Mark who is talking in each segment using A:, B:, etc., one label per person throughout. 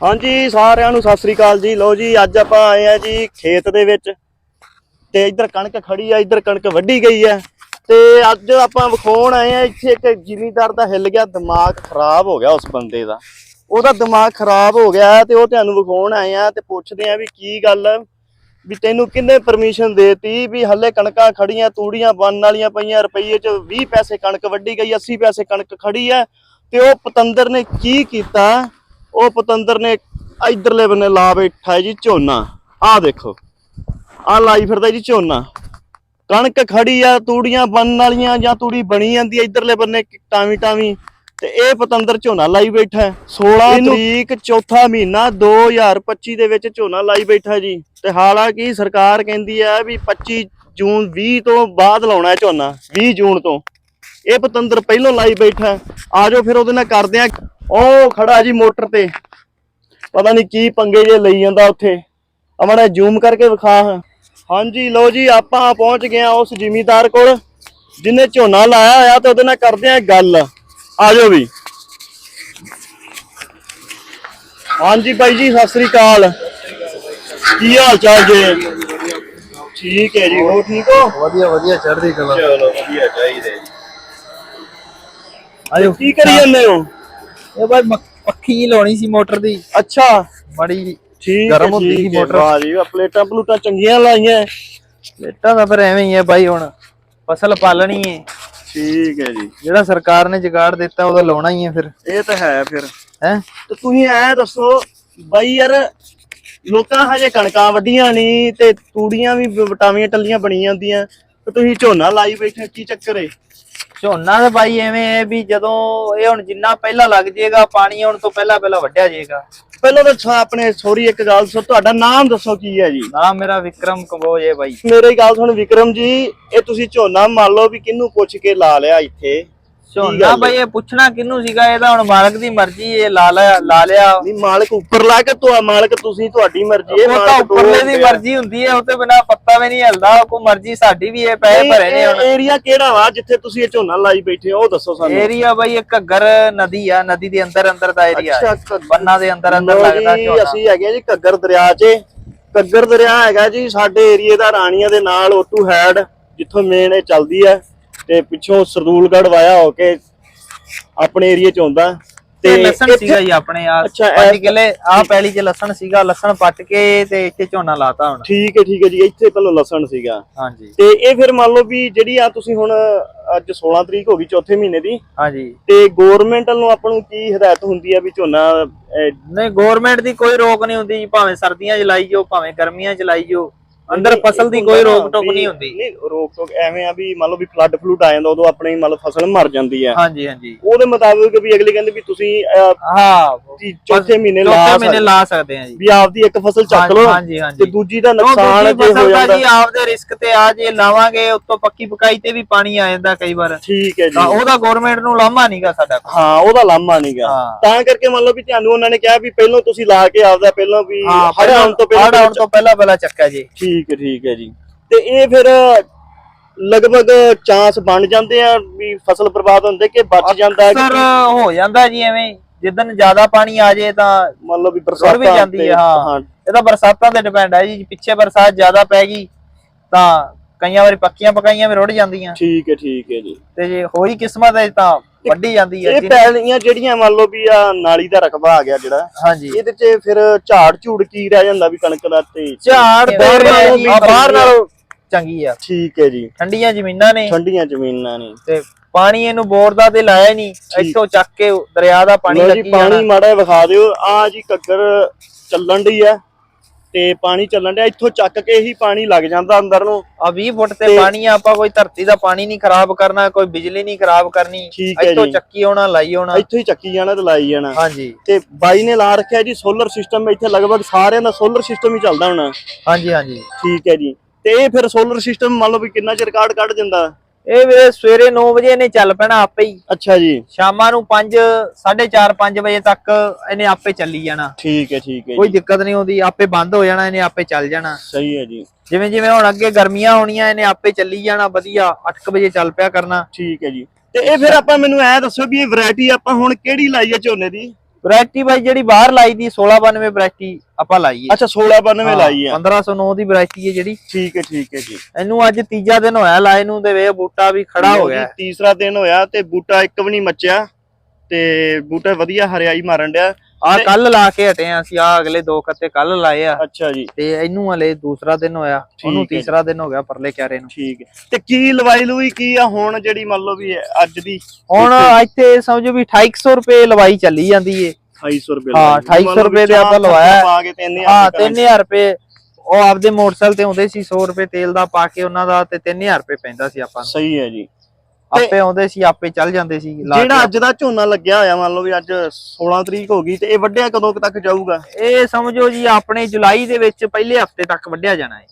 A: ਹਾਂਜੀ ਸਾਰਿਆਂ ਨੂੰ ਸਤਿ ਸ੍ਰੀ ਅਕਾਲ ਜੀ। ਲਓ ਜੀ ਅੱਜ ਆਪਾਂ ਆਏ ਆ ਜੀ ਖੇਤ ਦੇ ਵਿੱਚ ਤੇ ਇੱਧਰ ਕਣਕ ਖੜੀ ਆ ਇੱਧਰ ਕਣਕ ਵੱਢੀ ਗਈ ਆ ਤੇ ਅੱਜ ਆਪਾਂ ਵਿਖਾਉਣ ਆਏ ਆ ਇੱਥੇ ਇੱਕ ਜ਼ਿਮੀਂਦਾਰ ਦਾ ਹਿੱਲ ਗਿਆ ਦਿਮਾਗ ਖਰਾਬ ਹੋ ਗਿਆ ਉਸ ਬੰਦੇ ਦਾ। ਉਹਦਾ ਦਿਮਾਗ ਖਰਾਬ ਹੋ ਗਿਆ ਤੇ ਉਹ ਤੁਹਾਨੂੰ ਵਿਖਾਉਣ ਆਏ ਆ ਤੇ ਪੁੱਛਦੇ ਆ ਵੀ ਕੀ ਗੱਲ ਆ, ਵੀ ਤੈਨੂੰ ਕਿੰਨੇ ਪਰਮਿਸ਼ਨ ਦੇਤੀ ਵੀ ਹੱਲੇ ਕਣਕਾਂ ਖੜੀਆਂ ਤੂੜੀਆਂ ਬਣਨ ਵਾਲੀਆਂ ਪਈਆਂ ਰੁਪਈਏ ਚ 20 ਪੈਸੇ ਕਣਕ ਵੱਢੀ ਗਈ 80 ਪੈਸੇ ਕਣਕ ਖੜੀ ਆ ਤੇ ਉਹ ਪਤੰਦਰ ਨੇ ਕੀ ਕੀਤਾ? ਉਹ ਪਤੰਦਰ ਨੇ ਇਧਰਲੇ ਬੰਨੇ ਲਾ ਬੈਠਾ ਹੈ ਜੀ ਝੋਨਾ। ਆਹ ਦੇਖੋ। ਆਹ ਲਾਈ ਫਿਰਦਾ ਜੀ ਝੋਨਾ। ਕਣਕ ਖੜੀ ਆ ਤੂੜੀਆਂ ਬਣਨ ਵਾਲੀਆਂ ਜਾਂ ਤੂੜੀ ਬਣੀ ਜਾਂਦੀ ਆ ਇਧਰਲੇ ਬੰਨੇ ਟਾਵੀ ਟਾਵੀ। ਤੇ ਇਹ ਪਤੰਦਰ ਝੋਨਾ ਲਾਈ ਬੈਠਾ ਹੈ। 16 ਤਰੀਕ ਚੌਥਾ ਮਹੀਨਾ 2025 ਦੇ ਵਿੱਚ ਝੋਨਾ ਲਾਈ ਬੈਠਾ ਜੀ। ਤੇ ਹਾਲਾਂਕਿ ਸਰਕਾਰ ਕਹਿੰਦੀ ਹੈ ਵੀ 25 ਜੂਨ 20 ਤੋਂ ਬਾਅਦ ਲਾਉਣਾ ਹੈ ਝੋਨਾ 20 ਜੂਨ ਤੋਂ। ਇਹ ਪਤੰਦਰ ਪਹਿਲਾਂ ਲਾਈ ਬੈਠਾ ਹੈ। ਆ ਜਾਓ ਫਿਰ ਉਹਦੇ ਨਾਲ ਕਰਦੇ ਆ ਉਹ ਖੜਾ ਜੀ ਮੋਟਰ ਤੇ। ਪਤਾ ਨਹੀਂ ਕੀ ਪੰਗੇ ਜੇ ਲਈ ਜਾਂਦਾ ਉੱਥੇ। ਅਮਣਾ ਜ਼ੂਮ ਕਰਕੇ ਵਿਖਾ। ਹਾਂਜੀ ਲਓ ਜੀ ਆਪਾਂ ਪਹੁੰਚ ਗਏ ਆ ਉਸ ਜ਼ਿਮੀਂਦਾਰ ਕੋਲ ਜਿਹਨੇ ਝੋਨਾ ਲਾਇਆ ਹੋਇਆ ਤੇ ਉਹਦੇ ਨਾਲ ਕਰਦੇ ਆ ਗੱਲ। ਆ ਜਾਓ ਵੀ। ਹਾਂਜੀ ਬਾਈ ਜੀ ਸਤਿ ਸ੍ਰੀ ਅਕਾਲ। ਕੀ ਹਾਲ ਚਾਲ ਜੀ? ਠੀਕ ਹੈ ਜੀ ਹੋ ਠੀਕ ਹੋ?
B: ਵਧੀਆ ਵਧੀਆ ਚੜ੍ਹਦੀ ਕਲਾ।
A: ਚਲੋ ਵਧੀਆ ਚਾਹੀਦੇ ਜੀ।
B: ਆਜੋ
A: ਕੀ ਕਰੀ ਜਾਂਦੇ ਹੋ?
B: ਇਹ ਬਾਈ ਪੱਖੀ ਲਾਉਣੀ ਸੀ ਮੋਟਰ ਦੀ।
A: ਅੱਛਾ।
B: ਬੜੀ
A: ਠੀਕ
B: ਗਰਮ ਹੁੰਦੀ ਸੀ ਮੋਟਰ।
A: ਵਾਹ ਜੀ ਪਲੇਟਾਂ ਪਲੂਟਾਂ ਚੰਗੀਆਂ ਲਾਈਆਂ।
B: ਲੇਟਾਂ ਦਾ ਫਿਰ ਐਵੇਂ ਹੀ ਹੈ ਬਾਈ ਹੁਣ। ਫਸਲ ਪਾਲਣੀ ਹੈ
A: ਠੀਕ ਹੈ ਜੀ।
B: ਜਿਹੜਾ ਸਰਕਾਰ ਨੇ ਜਗਾੜ ਦਿੱਤਾ ਉਹਦਾ ਲਾਉਣਾ ਹੀ ਹੈ ਫਿਰ।
A: ਇਹ ਤਾਂ ਹੈ ਫਿਰ।
B: ਹੈ?
A: ਤੇ ਤੁਸੀਂ ਐ ਦੱਸੋ ਬਾਈ ਯਾਰ ਲੋਕਾਂ ਹਜੇ ਕਣਕਾਂ ਵੱਡੀਆਂ ਨਹੀਂ ਤੇ ਤੂੜੀਆਂ ਵੀ ਵਟਾਵੀਆਂ ਟੱਲੀਆਂ ਬਣੀ ਜਾਂਦੀਆਂ। ਤੇ ਤੁਸੀਂ ਝੋਨਾ ਲਾਈ ਬੈਠੇ ਕੀ ਚੱਕਰ ਏ?
B: ਝੋਨਾ ਦਾ ਬਾਈ ਐਵੇਂ ਹੈ ਵੀ ਜਦੋਂ ਇਹ ਹੁਣ ਜਿੰਨਾ ਪਹਿਲਾਂ ਲੱਗ ਜਾਏਗਾ ਪਾਣੀ ਆਉਣ ਤੋਂ ਪਹਿਲਾਂ ਪਹਿਲਾਂ ਵੱਢਿਆ ਜਾਏਗਾ।
A: ਪਹਿਲਾਂ ਤਾਂ ਛਾ- ਆਪਣੇ ਸੋਰੀ ਇੱਕ ਗੱਲ ਦੱਸੋ ਤੁਹਾਡਾ ਨਾਮ ਦੱਸੋ ਕੀ ਹੈ ਜੀ?
B: ਨਾਮ ਮੇਰਾ ਵਿਕਰਮ ਕੰਬੋਜ ਹੈ ਬਾਈ।
A: ਮੇਰੀ ਗੱਲ ਸੁਣ ਵਿਕਰਮ ਜੀ ਇਹ ਤੁਸੀਂ ਝੋਨਾ ਮੰਨ ਲਓ ਵੀ ਕਿਹਨੂੰ ਪੁੱਛ ਕੇ ਲਾ ਲਿਆ ਇੱਥੇ?
B: ਝੋਨਾ ਬਾਈ ਇਹ ਪੁੱਛਣਾ ਕਿਹਨੂੰ ਸੀਗਾ? ਇਹਦਾ ਹੁਣ ਮਾਲਕ ਦੀ ਮਰਜ਼ੀ ਇਹ ਲਾ ਲਿਆ ਲਾ ਲਿਆ।
A: ਨਹੀਂ ਮਾਲਕ ਉੱਪਰ ਲਾ ਕੇ ਤੁਹਾ ਮਾਲਕ ਤੁਸੀਂ ਤੁਹਾਡੀ ਮਰਜ਼ੀ ਇਹ
B: ਉਹ ਤਾਂ
A: ਮਾਲਕ
B: ਉੱਪਰਲੇ ਦੀ ਮਰਜ਼ੀ ਹੁੰਦੀ ਹੈ ਉਹ ਤੇ ਬਿਨਾ ਪੱਤਾ ਵੀ ਨਹੀਂ ਹਿਲਦਾ ਕੋ ਮਰਜ਼ੀ ਸਾਡੀ ਵੀ ਇਹ ਪੈਸੇ ਭਰੇ ਨੇ ਹੁਣ।
A: ਏਰੀਆ ਕਿਹੜਾ ਵਾ ਜਿੱਥੇ ਤੁਸੀਂ ਇਹ ਝੋਨਾ ਲਾਈ ਬੈਠੇ ਹੋ ਉਹ ਦੱਸੋ ਸਾਨੂੰ।
B: ਏਰੀਆ ਬਾਈ ਇਹ ਘੱਗਰ ਨਦੀ ਆ ਨਦੀ ਦੇ ਅੰਦਰ ਅੰਦਰ ਦਾ ਏਰੀਆ। ਬੰਨਾ ਦੇ ਅੰਦਰ ਅੰਦਰ ਲੱਗਦਾ
A: ਜੀ,
B: ਝੋਨਾ।
A: ਅਸੀਂ ਹੈਗੇ ਜੀ ਘੱਗਰ ਦਰਿਆ 'ਚ। ਘੱਗਰ ਦਰਿਆ ਹੈਗਾ ਜੀ ਸਾਡੇ ਏਰੀਏ ਦਾ ਰਾਣੀਆਂ ਦੇ ਨਾਲ ਓਟੂ ਹੈਡ ਜਿੱਥੋਂ ਮੇਨ ਇਹ ਚੱਲਦੀ ਹੈ। ਤੇ ਪਿੱਛੋਂ ਸਰਦੂਲਗੜ੍ਹ ਵਾਇਆ ਹੋ ਕੇ ਆਪਣੇ ਏਰੀਏ 'ਚ ਆਉਂਦਾ
B: ਤੇ ਲਸਣ ਸੀਗਾ ਜੀ ਆਪਣੇ ਆ ਪੰਜ ਕਿੱਲੇ ਆ ਪੈਲੀ 'ਚ ਲਸਣ ਸੀਗਾ ਲਸਣ ਪੱਟ ਕੇ ਤੇ ਇੱਥੇ ਝੋਨਾ ਲਾਤਾ ਹੁਣ।
A: ਠੀਕ ਹੈ ਠੀਕ ਹੈ ਜੀ ਇੱਥੇ ਪਹਿਲਾਂ ਲਸਣ ਸੀਗਾ।
B: ਹਾਂਜੀ।
A: ਤੇ ਇਹ ਫਿਰ ਮੰਨ ਲਓ ਵੀ ਜਿਹੜੀ ਆ ਤੁਸੀਂ ਹੁਣ ਅੱਜ 16 ਤਰੀਕ ਹੋ ਗਈ ਚੌਥੇ ਮਹੀਨੇ ਦੀ
B: ਹਾਂਜੀ।
A: ਤੇ ਗਵਰਨਮੈਂਟ ਵੱਲੋਂ ਆਪਾਂ ਨੂੰ ਕੀ ਹਦਾਇਤ ਹੁੰਦੀ ਆ ਵੀ ਝੋਨਾ
B: ਨਹੀਂ ਗਵਰਨਮੈਂਟ ਦੀ ਕੋਈ ਰੋਕ ਨਹੀਂ ਹੁੰਦੀ ਜੀ ਭਾਵੇਂ ਸਰਦੀਆਂ 'ਚ ਲਾਈ ਜਾਓ ਭਾਵੇਂ ਗਰਮੀਆਂ 'ਚ ਲਾਈ ਜਾਓ। ਅੰਦਰ ਫਸਲ ਦੀ ਕੋਈ ਰੋਕ ਟੋਕ ਨਹੀਂ ਹੁੰਦੀ।
A: ਨਹੀਂ ਰੋਕ ਟੋਕ ਐਵੇਂ ਆ ਵੀ ਮੰਨ ਲਓ ਵੀ ਫਲੱਡ ਫਲੂਡ ਆ ਜਾਂਦਾ ਉਦੋਂ ਆਪਣੀ ਮੰਨ ਲਓ ਫਸਲ ਮਰ ਜਾਂਦੀ ਆ।
B: ਹਾਂਜੀ ਹਾਂਜੀ।
A: ਉਹਦੇ ਮੁਤਾਬਿਕ ਵੀ ਅਗਲੇ ਕਹਿੰਦੇ ਵੀ ਤੁਸੀਂ
B: ਹਾਂ
A: ਚੌਥੇ ਮਹੀਨੇ ਲਾ
B: ਚੌਥੇ ਮਹੀਨੇ
A: ਸਕਦੇ
B: ਲਾ ਸਕਦੇ ਆ ਜੀ।
A: ਵੀ ਆਪਦੀ ਇੱਕ ਫਸਲ ਚੱਕ ਲਓ
B: ਹਾਂਜੀ, ਹਾਂਜੀ।
A: ਤੇ ਦੂਜੀ ਦਾ ਨੁਕਸਾਨ ਜੇ ਹੋ ਜਾਂਦਾ।
B: ਜੀ ਆਪਦੇ ਰਿਸਕ ਤੇ ਆ ਜੇ ਲਾਵਾਂਗੇ ਉੱਤੋਂ ਪੱਕੀ ਪਕਾਈ ਤੇ ਵੀ ਪਾਣੀ ਆ ਜਾਂਦਾ ਕਈ ਵਾਰ।
A: ਠੀਕ ਹੈ ਜੀ।
B: ਤਾਂ ਉਹਦਾ ਗਵਰਨਮੈਂਟ ਨੂੰ ਲਾਮਾ ਨਹੀਂਗਾ ਸਾਡਾ
A: ਹਾਂ ਉਹਦਾ ਲਾਮਾ ਨਹੀਂਗਾ
B: ਹਾਂ।
A: ਤਾਂ ਕਰਕੇ ਮੰਨ ਲਓ ਵੀ ਤੁਹਾਨੂੰ ਉਹਨਾਂ ਨੇ ਕਿਹਾ ਵੀ ਪਹਿਲਾਂ ਤੁਸੀਂ ਲਾ ਕੇ ਆਪਦਾ ਪਹਿਲਾਂ ਵੀ ਹੜ ਆਉਣ ਤੋਂ ਪਹਿਲਾਂ
B: ਆਉਣ ਤੋਂ ਪਹਿਲਾਂ ਪਹਿਲਾਂ ਚੱਕਿਆ ਜੀ।
A: ਠੀਕ ਹੈ ਠੀਕ ਹੈ ਜੀ। ਤੇ ਇਹ ਫਿਰ ਲਗਭਗ ਚਾਂਸ ਬਣ ਜਾਂਦੇ ਆ ਵੀ ਫਸਲ ਬਰਬਾਦ ਹੁੰਦੇ ਕਿ ਬਚ ਜਾਂਦਾ
B: ਅਕਸਰ ਹੋ ਜਾਂਦਾ ਜੀ ਐਵੇਂ। ਜਿੱਦਨ ਜ਼ਿਆਦਾ ਪਾਣੀ ਆ ਜੇ ਤਾਂ
A: ਮੰਨ ਲਓ ਵੀ
B: ਰੁੜ
A: ਬਰਸਾਤਾਂ
B: ਵੀ ਜਾਂਦੀ
A: ਤੇ-
B: ਹੈ। ਹਾਂ। ਇਹ ਤਾਂ ਬਰਸਾਤਾਂ ਤੇ ਡਿਪੈਂਡ ਹੈ ਜੀ। ਪਿੱਛੇ ਬਰਸਾਤ ਜ਼ਿਆਦਾ ਪੈ ਗਈ ਤਾਂ ਕਈਆਂ ਵਾਰੀ ਪੱਕੀਆਂ ਪਕਾਈਆਂ ਵੀ ਰੁੜ ਜਾਂਦੀਆਂ।
A: ਠੀਕ ਹੈ ਠੀਕ ਹੈ ਜੀ।
B: ਤੇ ਜੇ ਹੋਈ ਕਿਸਮਤ ਹੈ ਤਾਂ ਵੱਡੀ ਜਾਂਦੀ ਹੈ
A: ਇਹ ਪੈਲੀਆਂ ਜਿਹੜੀਆਂ ਮੰਨ ਲਓ ਵੀ ਆ ਨਾਲੀ ਦਾ ਰਕਬਾ ਆ ਗਿਆ ਜਿਹੜਾ
B: ਹਾਂਜੀ।
A: ਇਹਦੇ 'ਚ ਫਿਰ ਝਾੜ ਝੂੜ ਕੀ ਰਹਿ ਜਾਂਦਾ ਵੀ ਕਣਕ ਦਾ ਤੇ
B: ਝਾੜ
A: ਬਾਹਰ ਨਾਲੋਂ
B: ਬਾਹਰ। ਨਾਲੋਂ ਚੰਗੀ ਆ।
A: ਠੀਕ ਹੈ ਜੀ।
B: ਠੰਡੀਆਂ ਜ਼ਮੀਨਾਂ ਨੇ।
A: ਠੰਡੀਆਂ ਜ਼ਮੀਨਾਂ ਨੇ।
B: ਤੇ ਪਾਣੀ ਇਹਨੂੰ ਬੋਰ ਦਾ ਤੇ ਲਾਇਆ ਨਹੀਂ। ਇੱਥੋਂ ਚੱਕ ਕੇ ਦਰਿਆ ਦਾ ਪਾਣੀ ਲੱਗੀ ਜਾਣਾ।
A: ਪਾਣੀ ਮਾੜਾ ਵਿਖਾ ਦਿਓ। ਆ ਜੀ ਘੱਗਰ ਚੱਲਣ ਡਈ ਆ ਤੇ ਪਾਣੀ ਚੱਲਣ ਡਿਆ ਇੱਥੋਂ ਚੱਕ ਕੇ ਹੀ ਪਾਣੀ ਲੱਗ ਜਾਂਦਾ ਅੰਦਰ ਨੂੰ।
B: ਆ 20 ਫੁੱਟ ਤੇ ਪਾਣੀ ਆ ਆਪਾਂ ਕੋਈ ਧਰਤੀ ਦਾ ਪਾਣੀ ਨਹੀਂ ਖਰਾਬ ਕਰਨਾ ਕੋਈ ਬਿਜਲੀ ਨਹੀਂ ਖਰਾਬ ਕਰਨੀ।
A: ਠੀਕ ਹੈ
B: ਇੱਥੋਂ
A: ਜੀ।
B: ਚੱਕੀ ਆਉਣਾ ਲਾਈ ਆਉਣਾ।
A: ਇੱਥੋਂ ਹੀ ਚੱਕੀ ਜਾਣਾ ਤੇ ਲਾਈ ਜਾਣਾ।
B: ਹਾਂਜੀ।
A: ਤੇ ਬਾਈ ਨੇ ਲਾ ਰੱਖਿਆ ਜੀ ਸੋਲਰ ਸਿਸਟਮ ਇੱਥੇ ਲਗਭਗ ਸਾਰਿਆਂ ਦਾ ਸੋਲਰ ਸਿਸਟਮ ਹੀ ਚੱਲਦਾ ਹੋਣਾ।
B: ਹਾਂਜੀ ਹਾਂਜੀ।
A: ਠੀਕ ਹੈ ਜੀ। ਤੇ ਇਹ ਫਿਰ ਸੋਲਰ ਸਿਸਟਮ ਮੰਨ ਲਓ ਵੀ ਕਿੰਨਾ ਚਿਰ ਕਾਢ ਕੱਢ ਦਿੰਦਾ?
B: ਇਹ ਵੇ ਸਵੇਰੇ 9 ਵਜੇ ਇਹਨੇ ਚੱਲ ਪੈਣਾ ਆਪੇ ਹੀ।
A: ਅੱਛਾ ਜੀ।
B: ਸ਼ਾਮਾਂ ਨੂੰ 5 4:30 5 ਵਜੇ ਤੱਕ ਇਹਨੇ ਆਪੇ ਚੱਲੀ ਜਾਣਾ।
A: ਠੀਕ ਹੈ ਠੀਕ ਹੈ
B: ਕੋਈ ਦਿੱਕਤ ਨਹੀਂ ਆਉਂਦੀ ਆਪੇ ਬੰਦ ਹੋ ਜਾਣਾ ਇਹਨੇ ਆਪੇ ਚੱਲ ਜਾਣਾ।
A: ਸਹੀ ਹੈ ਜੀ।
B: ਜਿਵੇਂ ਜਿਵੇਂ ਹੁਣ ਅੱਗੇ ਗਰਮੀਆਂ ਹੋਣੀਆਂ ਇਹਨੇ ਆਪੇ ਚੱਲੀ ਜਾਣਾ ਵਧੀਆ 8 ਵਜੇ ਚੱਲ ਪਿਆ ਕਰਨਾ।
A: ਠੀਕ ਹੈ ਜੀ। ਤੇ ਇਹ ਫਿਰ ਆਪਾਂ ਮੈਨੂੰ ਐ ਦੱਸੋ ਵੀ ਇਹ ਵੈਰਾਈਟੀ ਆਪਾਂ ਹੁਣ ਕਿਹੜੀ ਲਾਈ ਹੈ ਝੋਨੇ ਦੀ?
B: ਵੈਰਾਈਟੀ ਬਾਈ ਜਿਹੜੀ ਬਾਹਰ ਲਾਈ ਦੀ 1692 ਵੈਰਾਈਟੀ ਆਪਾਂ ਲਾਈ ਹੈ।
A: ਅੱਛਾ 1692 ਲਾਈ ਆ
B: 1509 ਦੀ ਵੈਰਾਈਟੀ ਹੈ ਜਿਹੜੀ।
A: ਠੀਕ ਹੈ ਠੀਕ ਹੈ ਜੀ।
B: ਇਹਨੂੰ ਅੱਜ ਤੀਜਾ ਦਿਨ ਹੋਇਆ ਲਾਏ ਨੂੰ ਤੇ ਵੇ ਬੂਟਾ ਵੀ ਖੜਾ ਹੋ ਗਿਆ।
A: ਤੀਸਰਾ ਦਿਨ ਹੋਇਆ ਤੇ ਬੂਟਾ ਇੱਕ ਵੀ ਨਹੀਂ ਮੱਚਿਆ ਤੇ ਬੂਟਾ ਵਧੀਆ ਹਰਿਆਈ ਮਾਰਨ ਡਿਆ।
B: ਆ ਕੱਲ ਲਾ ਕੇ ਹਟੇ ਆ ਅਸੀਂ ਆ ਅਗਲੇ ਦੋ ਕੱਤੇ ਕੱਲ ਲਾਏ ਆ।
A: ਅੱਛਾ ਜੀ।
B: ਤੇ ਇਹਨੂੰ ਹਲੇ ਦੂਸਰਾ ਦਿਨ ਹੋਇਆ ਉਹਨੂੰ। ਤੀਸਰਾ ਦਿਨ ਹੋ ਗਿਆ ਪਰਲੇ ਕਿਆਰੇ ਨੂੰ।
A: ਠੀਕ ਹੈ। ਤੇ ਕੀ ਲਵਾਈ ਲੂਈ ਕੀ ਆ ਹੁਣ ਜਿਹੜੀ ਮੰਨ ਲਓ ਵੀ ਅੱਜ ਦੀ
B: ਹੁਣ ਇੱਥੇ? ਸਮਝੋ ਵੀ 2800 ਰੁਪਏ ਲਵਾਈ ਚੱਲੀ ਜਾਂਦੀ ਏ।
A: 2800 ਰੁਪਏ
B: ਹਾਂ,
A: ਲਵਾਈ।
B: 2800
A: ਮੰਨ ਲਓ ਵੀ
B: ਰੁਪਏ ਦੇ ਆਪਾਂ ਲਵਾਇਆ।
A: ਸਬਜ਼ੀਆਂ ਪਾ ਕੇ 3000
B: ਹਾਂ
A: ਰੁਪਏ ਕਰਾਂਗੇ।
B: 3000 ਰੁਪਏ ਉਹ ਆਪਦੇ ਮੋਟਰਸਾਈਕਲ ਤੇ ਆਉਂਦੇ ਸੀ 100 ਰੁਪਏ ਤੇਲ ਦਾ ਪਾ ਕੇ ਉਹਨਾਂ ਦਾ ਤੇ 3000 ਰੁਪਏ ਪੈਂਦਾ ਸੀ ਆਪਾਂ ਨੂੰ।
A: ਸਹੀ ਹੈ ਜੀ।
B: ਆਪੇ ਆਉਂਦੇ ਸੀ ਆਪੇ ਚੱਲ ਜਾਂਦੇ ਸੀ
A: ਜਿਹੜਾ। ਅੱਜ ਦਾ ਝੋਨਾ ਲੱਗਿਆ ਹੋਇਆ ਮੰਨ ਲਓ ਵੀ ਅੱਜ 16 ਤਰੀਕ ਹੋ ਗਈ ਤੇ ਇਹ ਵੱਢਿਆ ਕਦੋਂ ਤੱਕ ਜਾਊਗਾ?
B: ਇਹ ਸਮਝੋ ਜੀ ਆਪਣੇ ਜੁਲਾਈ ਦੇ ਵਿੱਚ ਪਹਿਲੇ ਹਫ਼ਤੇ ਤੱਕ ਵੱਢਿਆ ਜਾਣਾ ਹੈ।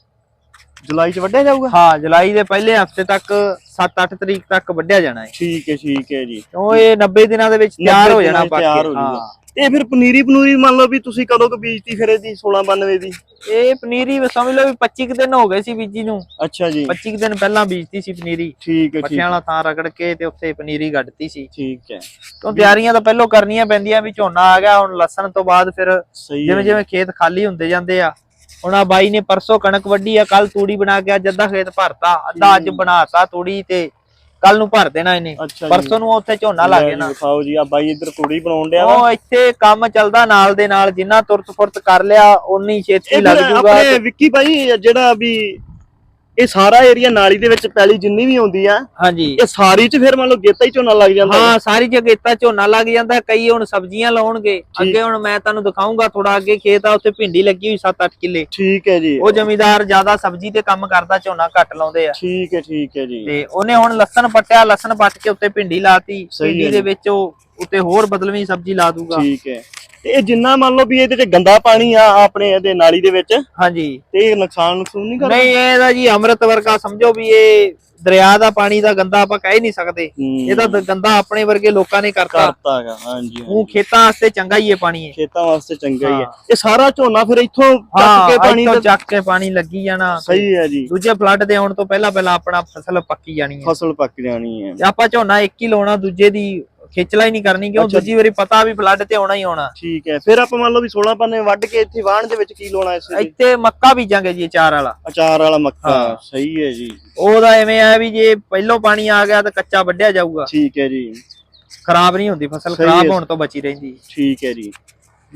A: ਜੁਲਾਈ 'ਚ ਵੱਢਿਆ ਜਾਊਗਾ?
B: ਹਾਂ ਜੁਲਾਈ ਦੇ ਪਹਿਲੇ ਹਫ਼ਤੇ ਤੱਕ 7-8 ਤਰੀਕ ਤੱਕ ਵੱਢਿਆ ਜਾਣਾ ਹੈ।
A: ਠੀਕ ਹੈ ਠੀਕ ਹੈ ਜੀ।
B: ਕਿਉਂ ਇਹ 90 ਦਿਨਾਂ ਦੇ ਵਿੱਚ ਤਿਆਰ
A: 90
B: ਹੋ ਜਾਣਾ
A: ਦਿਨਾਂ 'ਚ
B: ਪੱਕ
A: ਤਿਆਰ
B: ਕੇ
A: ਹੋ
B: ਹਾਂ।
A: ਜਾਊਗਾ। ਇਹ ਫਿਰ ਪਨੀਰੀ ਪਨੂਰੀ ਮੰਨ ਲਓ ਵੀ ਤੁਸੀਂ ਕਦੋਂ ਕੁ ਬੀਜਤੀ ਫਿਰ ਇਹਦੀ 1692 ਦੀ?
B: ਇਹ ਪਨੀਰੀ ਵੀ ਸਮਝ ਲਓ ਵੀ 25 ਕੁ ਦਿਨ ਹੋ ਗਏ ਸੀ ਬੀਜੀ ਨੂੰ।
A: ਅੱਛਾ ਜੀ।
B: 25 ਕੁ ਦਿਨ ਪਹਿਲਾਂ ਬੀਜਤੀ ਸੀ ਪਨੀਰੀ।
A: ਠੀਕ ਹੈ ਠੀਕ।
B: ਪੱਠਿਆਂ ਵਾਲਾ ਥਾਂ ਰਗੜ ਕੇ ਤੇ ਉੱਥੇ ਪਨੀਰੀ ਗੱਡਤੀ ਸੀ।
A: ਠੀਕ ਹੈ।
B: ਕਿਉਂ ਤਿਆਰੀਆਂ ਤਾਂ ਪਹਿਲਾਂ ਕਰਨੀਆਂ ਪੈਂਦੀਆਂ ਵੀ ਝੋਨਾ ਆ ਗਿਆ ਹੁਣ ਲਸਣ ਤੋਂ ਬਾਅਦ ਫਿਰ
A: ਸਹੀ
B: ਜਿਵੇਂ ਜਿਵੇਂ ਖੇਤ ਖਾਲੀ ਹੁੰਦੇ ਜਾਂਦੇ ਆ ਹੁਣ ਆ ਬਾਈ ਨੇ ਪਰਸੋਂ ਕਣਕ ਵੱਢੀ ਆ ਕੱਲ ਤੂੜੀ ਬਣਾ ਕੇ ਅੱਜ ਅੱਧਾ ਖੇਤ ਭਰਤਾ ਅੱਧਾ ਅੱਜ ਬਣਾਤਾ ਤੂੜੀ ਤੇ ਕੱਲ ਨੂੰ ਭਰ ਦੇਣਾ ਇਹਨੇ।
A: ਅੱਛਾ ਜੀ।
B: ਪਰਸੋਂ ਨੂੰ ਉੱਥੇ ਝੋਨਾ ਲੱਗ ਜਾਣਾ
A: ਵਿਖਾਓ ਜੀ ਆ ਬਾਈ ਇੱਧਰ ਤੂੜੀ ਬਣਾਉਣ ਡਿਆ ਵਾ।
B: ਉਹ ਇੱਥੇ ਕੰਮ ਚੱਲਦਾ ਨਾਲ ਦੇ ਨਾਲ ਜਿੰਨਾ ਤੁਰਤ ਫੁਰਤ ਕਰ ਲਿਆ ਉਨੀ ਛੇਤੀ
A: ਇਹ
B: ਲੱਗ
A: ਫਿਰ
B: ਜੂਗਾ।
A: ਆਪਣੇ ਵਿੱਕੀ ਭਾਈ ਜਿਹੜਾ ਵੀ ਇਹ ਸਾਰਾ ਏਰੀਆ ਨਾਲੀ ਦੇ ਵਿੱਚ ਪੈਲੀ ਜਿੰਨੀ ਵੀ ਆਉਂਦੀ ਆ
B: ਹਾਂਜੀ।
A: ਇਹ ਸਾਰੀ ਚ ਫਿਰ ਮੰਨ ਲਓ ਗੇਤਾ ਹੀ ਝੋਨਾ ਲੱਗ ਜਾਂਦਾ।
B: ਹਾਂ ਸਾਰੀ ਜਗੇਤਾ ਝੋਨਾ ਲੱਗ ਜਾਂਦਾ ਕਈ ਹੁਣ ਸਬਜ਼ੀਆਂ ਲਾਉਣਗੇ। ਅੱਗੇ ਹੁਣ ਮੈਂ ਤੁਹਾਨੂੰ ਦਿਖਾਉਂਗਾ ਥੋੜਾ ਅੱਗੇ ਖੇਤ ਆ ਉੱਥੇ ਭਿੰਡੀ ਲੱਗੀ ਹੋਈ 7-8 ਕਿੱਲੇ।
A: ਠੀਕ ਹੈ ਜੀ।
B: ਉਹ ਜ਼ਮੀਦਾਰ ਜ਼ਿਆਦਾ ਸਬਜ਼ੀ ਤੇ ਕੰਮ ਕਰਦਾ ਝੋਨਾ ਘੱਟ ਲਾਉਂਦੇ ਆ।
A: ਠੀਕ ਹੈ ਠੀਕ ਹੈ ਜੀ।
B: ਤੇ ਉਹਨੇ ਹੁਣ ਲਸਣ ਪੱਟਿਆ ਲਸਣ ਪੱਟ ਕੇ ਉੱਤੇ ਭਿੰਡੀ ਲਾਤੀ ਭਿੰਡੀ। ਦੇ ਵਿੱਚ ਉਹ ਉੱਤੇ ਹੋਰ ਬਦਲਵੀਂ ਸਬਜ਼ੀ ਲਾ ਦੂਗਾ।
A: ਠੀਕ ਹੈ। ਤੇ ਇਹ ਜਿੰਨਾ ਮੰਨ ਲਓ ਵੀ ਇਹਦੇ ਚ ਗੰਦਾ ਪਾਣੀ ਆ ਆਪਣੇ ਇਹਦੇ ਨਾਲੀ ਦੇ ਵਿੱਚ
B: ਹਾਂਜੀ।
A: ਤੇ ਇਹ ਨੁਕਸਾਨ ਨੁਕਸਾਨ ਨਹੀਂ ਕਰਦਾ?
B: ਨਹੀਂ ਇਹਦਾ ਜੀ ਅੰਮ੍ਰਿਤ ਵਰਗਾ ਸਮਝੋ ਵੀ ਇਹ ਦਰਿਆ ਦਾ ਪਾਣੀ ਦਾ ਗੰਦਾ ਆਪਾਂ ਕਹਿ ਨਹੀਂ ਸਕਦੇ।
A: ਹੂੰ,
B: ਇਹਦਾ ਗੰਦਾ ਆਪਣੇ ਵਰਗੇ ਲੋਕਾਂ ਨੇ ਕਰਤਾ।
A: ਕਰਤਾ ਹੈਗਾ ਹਾਂਜੀ
B: ਉਹ। ਖੇਤਾਂ ਵਾਸਤੇ ਚੰਗਾ ਹੀ ਇਹ ਪਾਣੀ ਹੈ।
A: ਖੇਤਾਂ ਵਾਸਤੇ ਚੰਗਾ ਹੀ ਹੈ।
B: ਹਾਂ।
A: ਇਹ ਸਾਰਾ ਝੋਨਾ ਫਿਰ ਇੱਥੋਂ ਚੱਕ
B: ਹਾਂ
A: ਕੇ ਪਾਣੀ ਤੇ
B: ਚੱਕ ਕੇ ਪਾਣੀ ਲੱਗੀ ਜਾਣਾ।
A: ਸਹੀ ਹੈ ਜੀ।
B: ਦੂਜੇ ਫਲੱਡ ਦੇ ਆਉਣ ਤੋਂ ਪਹਿਲਾਂ ਪਹਿਲਾਂ ਆਪਣਾ ਫਸਲ ਪੱਕੀ ਜਾਣੀ ਹੈ।
A: ਫਸਲ ਪੱਕ ਜਾਣੀ ਹੈ।
B: ਆਪਾਂ ਝੋਨਾ ਇੱਕ ਹੀ ਲਾਉਣਾ ਦੂਜੇ ਦੀ ਖੇਚਲਾ ਹੀ ਨਹੀਂ ਕਰਨੀ ਕਿਉਂ। ਦੂਜੀ ਵਾਰੀ ਪਤਾ ਵੀ ਫਲੱਡ ਤੇ ਆਉਣਾ ਹੀ ਆਉਣਾ।
A: ਠੀਕ ਹੈ ਫਿਰ ਆਪਾਂ ਮੰਨ ਲਓ ਵੀ 16 ਪੰਨੇ ਵੱਢ ਕੇ ਇੱਥੇ ਵਾਹਣ ਦੇ ਵਿੱਚ ਕੀ ਲਾਉਣਾ ਇਸ
B: ਇੱਥੇ ਮੱਕਾ ਬੀਜਾਂਗੇ ਜੀ ਅਚਾਰ ਵਾਲਾ।
A: ਅਚਾਰ ਵਾਲਾ ਮੱਕਾ। ਸਹੀ ਹੈ ਜੀ।
B: ਉਹਦਾ ਐਵੇਂ ਆ ਵੀ ਜੇ ਪਹਿਲੋਂ ਪਾਣੀ ਆ ਗਿਆ ਤਾਂ ਕੱਚਾ ਵੱਢਿਆ ਜਾਊਗਾ।
A: ਠੀਕ ਹੈ ਜੀ।
B: ਖਰਾਬ ਨਹੀਂ ਹੁੰਦੀ ਫਸਲ ਖਰਾਬ। ਹੋਣ ਤੋਂ ਬਚੀ ਰਹਿੰਦੀ।
A: ਠੀਕ ਹੈ ਜੀ।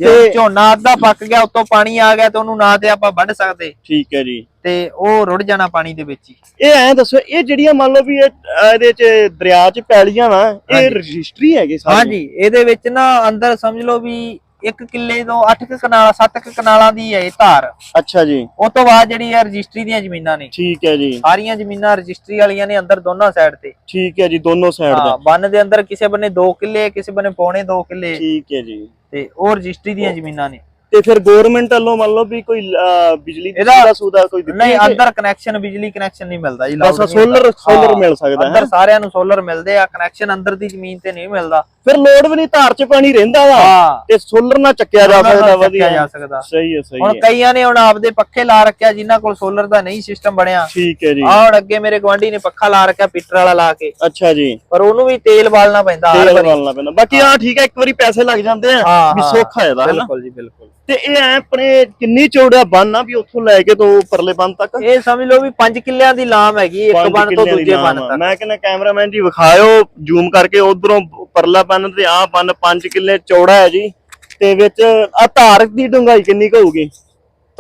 B: ਜੇ ਝੋਨਾ ਅੱਧਾ ਪੱਕ ਗਿਆ ਉੱਤੋਂ ਪਾਣੀ ਆ ਗਿਆ ਤਾਂ ਉਹਨੂੰ ਨਾ ਤੇ ਆਪਾਂ ਵੱਢ ਸਕਦੇ।
A: ਠੀਕ ਹੈ ਜੀ।
B: ਤੇ ਉਹ ਰੁੜ ਜਾਣਾ ਪਾਣੀ ਦੇ ਵਿੱਚ ਹੀ।
A: ਇਹ ਐਂ ਦੱਸੋ ਇਹ ਜਿਹੜੀਆਂ ਮੰਨ ਲਓ ਵੀ ਇਹ ਇਹਦੇ ਚ ਦਰਿਆ ਚ ਪੈਲੀਆਂ ਵਾ ਇਹ। ਰਜਿਸਟਰੀ ਹੈਗੇ ਸਾਰੇ
B: ਹਾਂਜੀ ਇਹਦੇ ਵਿੱਚ ਨਾ ਅੰਦਰ ਸਮਝ ਲਓ ਵੀ ਇੱਕ ਕਿੱਲੇ ਤੋਂ 8 ਕ ਕਨਾਲ 7 ਕ ਕਨਾਲਾਂ ਦੀ ਹੈ ਇਹ ਧਾਰ।
A: ਅੱਛਾ ਜੀ।
B: ਉਸ ਤੋਂ ਬਾਅਦ ਜਿਹੜੀ ਹੈ ਰਜਿਸਟਰੀ ਦੀਆਂ ਜ਼ਮੀਨਾਂ ਨੇ।
A: ਠੀਕ ਹੈ ਜੀ।
B: ਸਾਰੀਆਂ ਜ਼ਮੀਨਾਂ ਰਜਿਸਟਰੀ ਵਾਲੀਆਂ ਨੇ ਅੰਦਰ ਦੋਨਾਂ ਸਾਈਡ ਤੇ।
A: ਠੀਕ ਹੈ ਜੀ ਦੋਨੋਂ ਸਾਈਡ
B: ਹਾਂ
A: ਦਾ
B: ਬੰਨ ਦੇ ਅੰਦਰ ਕਿਸੇ ਬੰਨੇ 2 ਕਿੱਲੇ ਕਿਸੇ ਬੰਨੇ ਪੌਣੇ 2 ਕਿੱਲੇ।
A: ਠੀਕ ਹੈ ਜੀ।
B: ਤੇ ਉਹ ਰਜਿਸਟਰੀ ਦੀਆਂ ਜ਼ਮੀਨਾਂ ਨੇ।
A: ਤੇ ਫਿਰ ਗਵਰਨਮੈਂਟ ਵੱਲੋਂ ਮੰਨ ਲਓ ਵੀ ਕੋਈ ਅਹ, ਬਿਜਲੀ ਦੀ
B: ਇਹਦਾ-
A: ਸੁਵਿਧਾ ਸੁਦਾ ਕੋਈ ਦਿੱਤੀ
B: ਨਹੀਂ
A: ਹੈ ਕਿ
B: ਅੰਦਰ ਕਨੈਕਸ਼ਨ ਬਿਜਲੀ ਕਨੈਕਸ਼ਨ ਨਹੀਂ ਮਿਲਦਾ ਜੀ
A: ਬਸ
B: ਨਹੀਂ
A: ਸੋਲਰ
B: ਹੁੰਦਾ।
A: ਸੋਲਰ
B: ਹਾਂ,
A: ਮਿਲ ਸਕਦਾ ਹੈ।
B: ਅੰਦਰ ਸਾਰਿਆਂ ਨੂੰ ਸੋਲਰ ਮਿਲਦੇ ਆ ਕਨੈਕਸ਼ਨ ਅੰਦਰ ਦੀ ਜ਼ਮੀਨ ਤੇ ਨਹੀਂ ਮਿਲਦਾ।
A: ਫਿਰ ਲੋਡ ਵੀ ਨਹੀਂ ਧਾਰ ਚ ਪਾਣੀ ਰਹਿੰਦਾ ਵਾ।
B: ਹਾਂ।
A: ਤੇ ਸੋਲਰ ਨਾਲ ਚੱਕਿਆ ਜਾ
B: ਨਾਲ
A: ਸਕਦਾ
B: ਚੱਕਿਆ
A: ਵਧੀਆ।
B: ਸਕਦਾ।
A: ਸਹੀ ਹੈ ਸਹੀ
B: ਹੁਣ
A: ਹੈ।
B: ਕਈਆਂ ਨੇ ਹੁਣ ਆਪਦੇ ਪੱਖੇ ਲਾ ਰੱਖਿਆ ਜਿਨ੍ਹਾਂ ਕੋਲ ਸੋਲਰ ਦਾ ਨਹੀਂ ਸਿਸਟਮ ਬਣਿਆ।
A: ਠੀਕ ਹੈ ਜੀ।
B: ਆਹ ਹੁਣ ਅੱਗੇ ਮੇਰੇ ਗਵਾਂਢੀ ਨੇ ਪੱਖਾ ਲਾ ਰੱਖਿਆ ਪੀਟਰ ਵਾਲਾ ਲਾ ਕੇ।
A: ਅੱਛਾ ਜੀ।
B: ਪਰ ਉਹਨੂੰ ਵੀ ਤੇਲ ਬਾਲਣਾ ਪੈਂਦਾ ਹਰ
A: ਤੇਲ
B: ਵਾਰੀ।
A: ਵਾਲਣਾ ਪੈਂਦਾ। ਬਾਕੀ ਆ ਠੀਕ ਹੈ ਇੱਕ ਵਾਰੀ ਪੈਸੇ ਲੱਗ ਜਾਂਦੇ ਆ
B: ਹਾਂ,
A: ਵੀ
B: ਹਾਂ,
A: ਸੌਖਾ ਇਹਦਾ ਹਨਾ?
B: ਬਿਲਕੁਲ ਜੀ ਬਿਲਕੁਲ।
A: ਤੇ ਇਹ ਐ ਆਪਣੇ ਕਿੰਨੀ ਚੌੜਾ ਬੰਨ ਆ ਵੀ ਉੱਥੋਂ ਲੈ ਕੇ ਤੋਂ ਪਰਲੇ ਬੰਨ ਤੱਕ?
B: ਇਹ ਸਮਝ ਲਓ ਵੀ 5 ਕਿੱਲਿਆਂ ਦੀ ਲਾਮ ਹੈਗੀ ਇੱਕ ਬੰਨ ਤੋਂ ਦੂਜੇ ਬੰਨ। ਤੱਕ।
A: ਮੈਂ ਕਹਿੰਦਾ ਕੈਮਰਾਮੈਨ ਜੀ ਵਿਖਾਇਓ ਜ਼ੂਮ ਕਰਕੇ ਉਧਰੋਂ ਪਰਲਾ ਬੰਨ ਤੇ ਆਹ ਬੰਨ 5 ਕਿੱਲੇ ਚੌੜਾ ਹੈ ਜੀ। ਤੇ ਵਿੱਚ ਆ ਧਾਰ ਦੀ ਡੂੰਘਾਈ ਕਿੰਨੀ ਹੋਊਗੀ?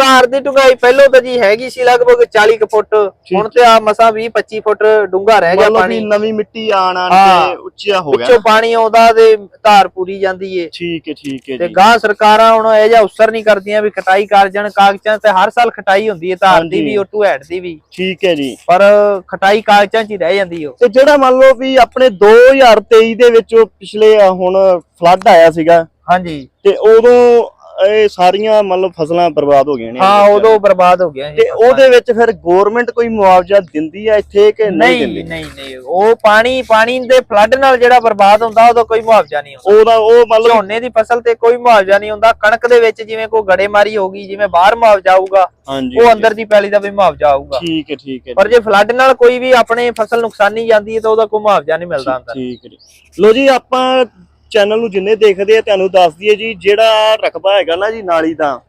B: ਧਾਰ ਦੀ ਡੂੰਘਾਈ ਪਹਿਲੋਂ ਤਾਂ ਜੀ ਹੈਗੀ ਸੀ ਲਗਭਗ 40 ਕੁ ਫੁੱਟ ਹੁਣ ਤੇ ਆ ਮਸਾ 20 25 ਫੁੱਟ ਡੂੰਘਾ ਰਹਿ ਗਿਆ ਪਾਣੀ।
A: ਨਵੀਂ ਮਿੱਟੀ ਆਣ ਆਣ। ਕੇ ਉੱਚਾ ਹੋ ਗਿਆ
B: ਪਿੱਛੋਂ ਪਾਣੀ ਆਉਂਦਾ ਤੇ ਧਾਰ ਪੂਰੀ ਜਾਂਦੀ ਏ।
A: ਠੀਕ ਹੈ ਠੀਕ ਹੈ
B: ਤੇ
A: ਜੀ।
B: ਗਾਂ ਸਰਕਾਰਾਂ ਹੁਣ ਇਹ ਜਿਹਾ ਉਸਰ ਨਹੀਂ ਕਰਦੀਆਂ ਵੀ ਕਟਾਈ ਕਰ ਜਾਣ ਕਾਗਜ਼ਾਂ ਤੇ ਹਰ ਸਾਲ ਖਟਾਈ ਹੁੰਦੀ ਹੈ ਧਾਰ ਦੀ। ਵੀ ਉਹ ਟੂ ਹੈਡ ਦੀ ਵੀ।
A: ਠੀਕ ਹੈ ਜੀ।
B: ਪਰ ਖਟਾਈ ਕਾਗਜ਼ਾਂ 'ਚ ਹੀ ਰਹਿ ਜਾਂਦੀ ਉਹ
A: ਤੇ ਜਿਹੜਾ ਮੰਨ ਲਓ ਵੀ ਆਪਣੇ 2023 ਦੇ ਵਿੱਚ ਪਿਛਲੇ ਹੁਣ ਫਲੱਡ ਆਇਆ ਸੀਗਾ।
B: ਹਾਂਜੀ।
A: ਤੇ ਉਦੋਂ ਇਹ ਸਾਰੀਆਂ ਮੰਨ ਲਓ ਫਸਲਾਂ ਬਰਬਾਦ ਹੋ ਗਈਆਂ ਨੇ
B: ਹਾਂ ਉਦੋਂ ਬਰਬਾਦ ਹੋ ਗਿਆ
A: ਤੇ। ਉਹਦੇ ਵਿੱਚ ਫਿਰ ਗਵਰਨਮੈਂਟ ਕੋਈ ਮੁਆਵਜ਼ਾ ਦਿੰਦੀ ਆ ਇੱਥੇ ਕਿ ਨਹੀਂ
B: ਨਹੀਂ
A: ਦਿੰਦੀ?
B: ਨਹੀਂ ਨਹੀਂ ਉਹ ਪਾਣੀ ਪਾਣੀ ਦੇ ਫਲੱਡ ਨਾਲ ਜਿਹੜਾ ਬਰਬਾਦ ਹੁੰਦਾ ਉਹਦਾ ਕੋਈ ਮੁਆਵਜ਼ਾ ਨਹੀਂ ਹੁੰਦਾ।
A: ਉਹਦਾ ਉਹ ਮੰਨ ਲਓ
B: ਝੋਨੇ ਦੀ ਫਸਲ ਤੇ ਕੋਈ ਮੁਆਵਜ਼ਾ ਨਹੀਂ ਹੁੰਦਾ। ਕਣਕ ਦੇ ਵਿੱਚ ਜਿਵੇਂ ਕੋਈ ਗੜੇਮਾਰੀ ਹੋ ਗਈ ਜਿਵੇਂ ਬਾਹਰ ਮੁਆਵਜ਼ਾ ਆਊਗਾ ਉਹ ਅੰਦਰ ਦੀ ਪੈਲੀ ਦਾ ਵੀ ਮੁਆਵਜ਼ਾ ਆਊਗਾ।
A: ਠੀਕ ਹੈ ਠੀਕ ਹੈ।
B: ਪਰ ਜੇ ਫਲੱਡ ਨਾਲ ਕੋਈ ਵੀ ਆਪਣੇ ਫਸਲ ਨੁਕਸਾਨੀ ਜਾਂਦੀ ਹੈ ਤਾਂ ਉਹਦਾ ਕੋਈ ਮੁਆਵਜ਼ਾ ਨਹੀਂ ਮਿਲਦਾ ਅੰਦਰ।
A: ਠੀਕ ਹੈ ਲੋ ਜੀ ਆਪਾਂ ਚੈਨਲ ਨੂੰ ਜਿੰਨੇ ਦੇਖਦੇ ਆ ਤੁਹਾਨੂੰ ਦੱਸ ਦਈਏ ਜੀ ਜਿਹੜਾ ਰਕਬਾ ਹੈਗਾ ਨਾ ਜੀ ਨਾਲੀ ਦਾ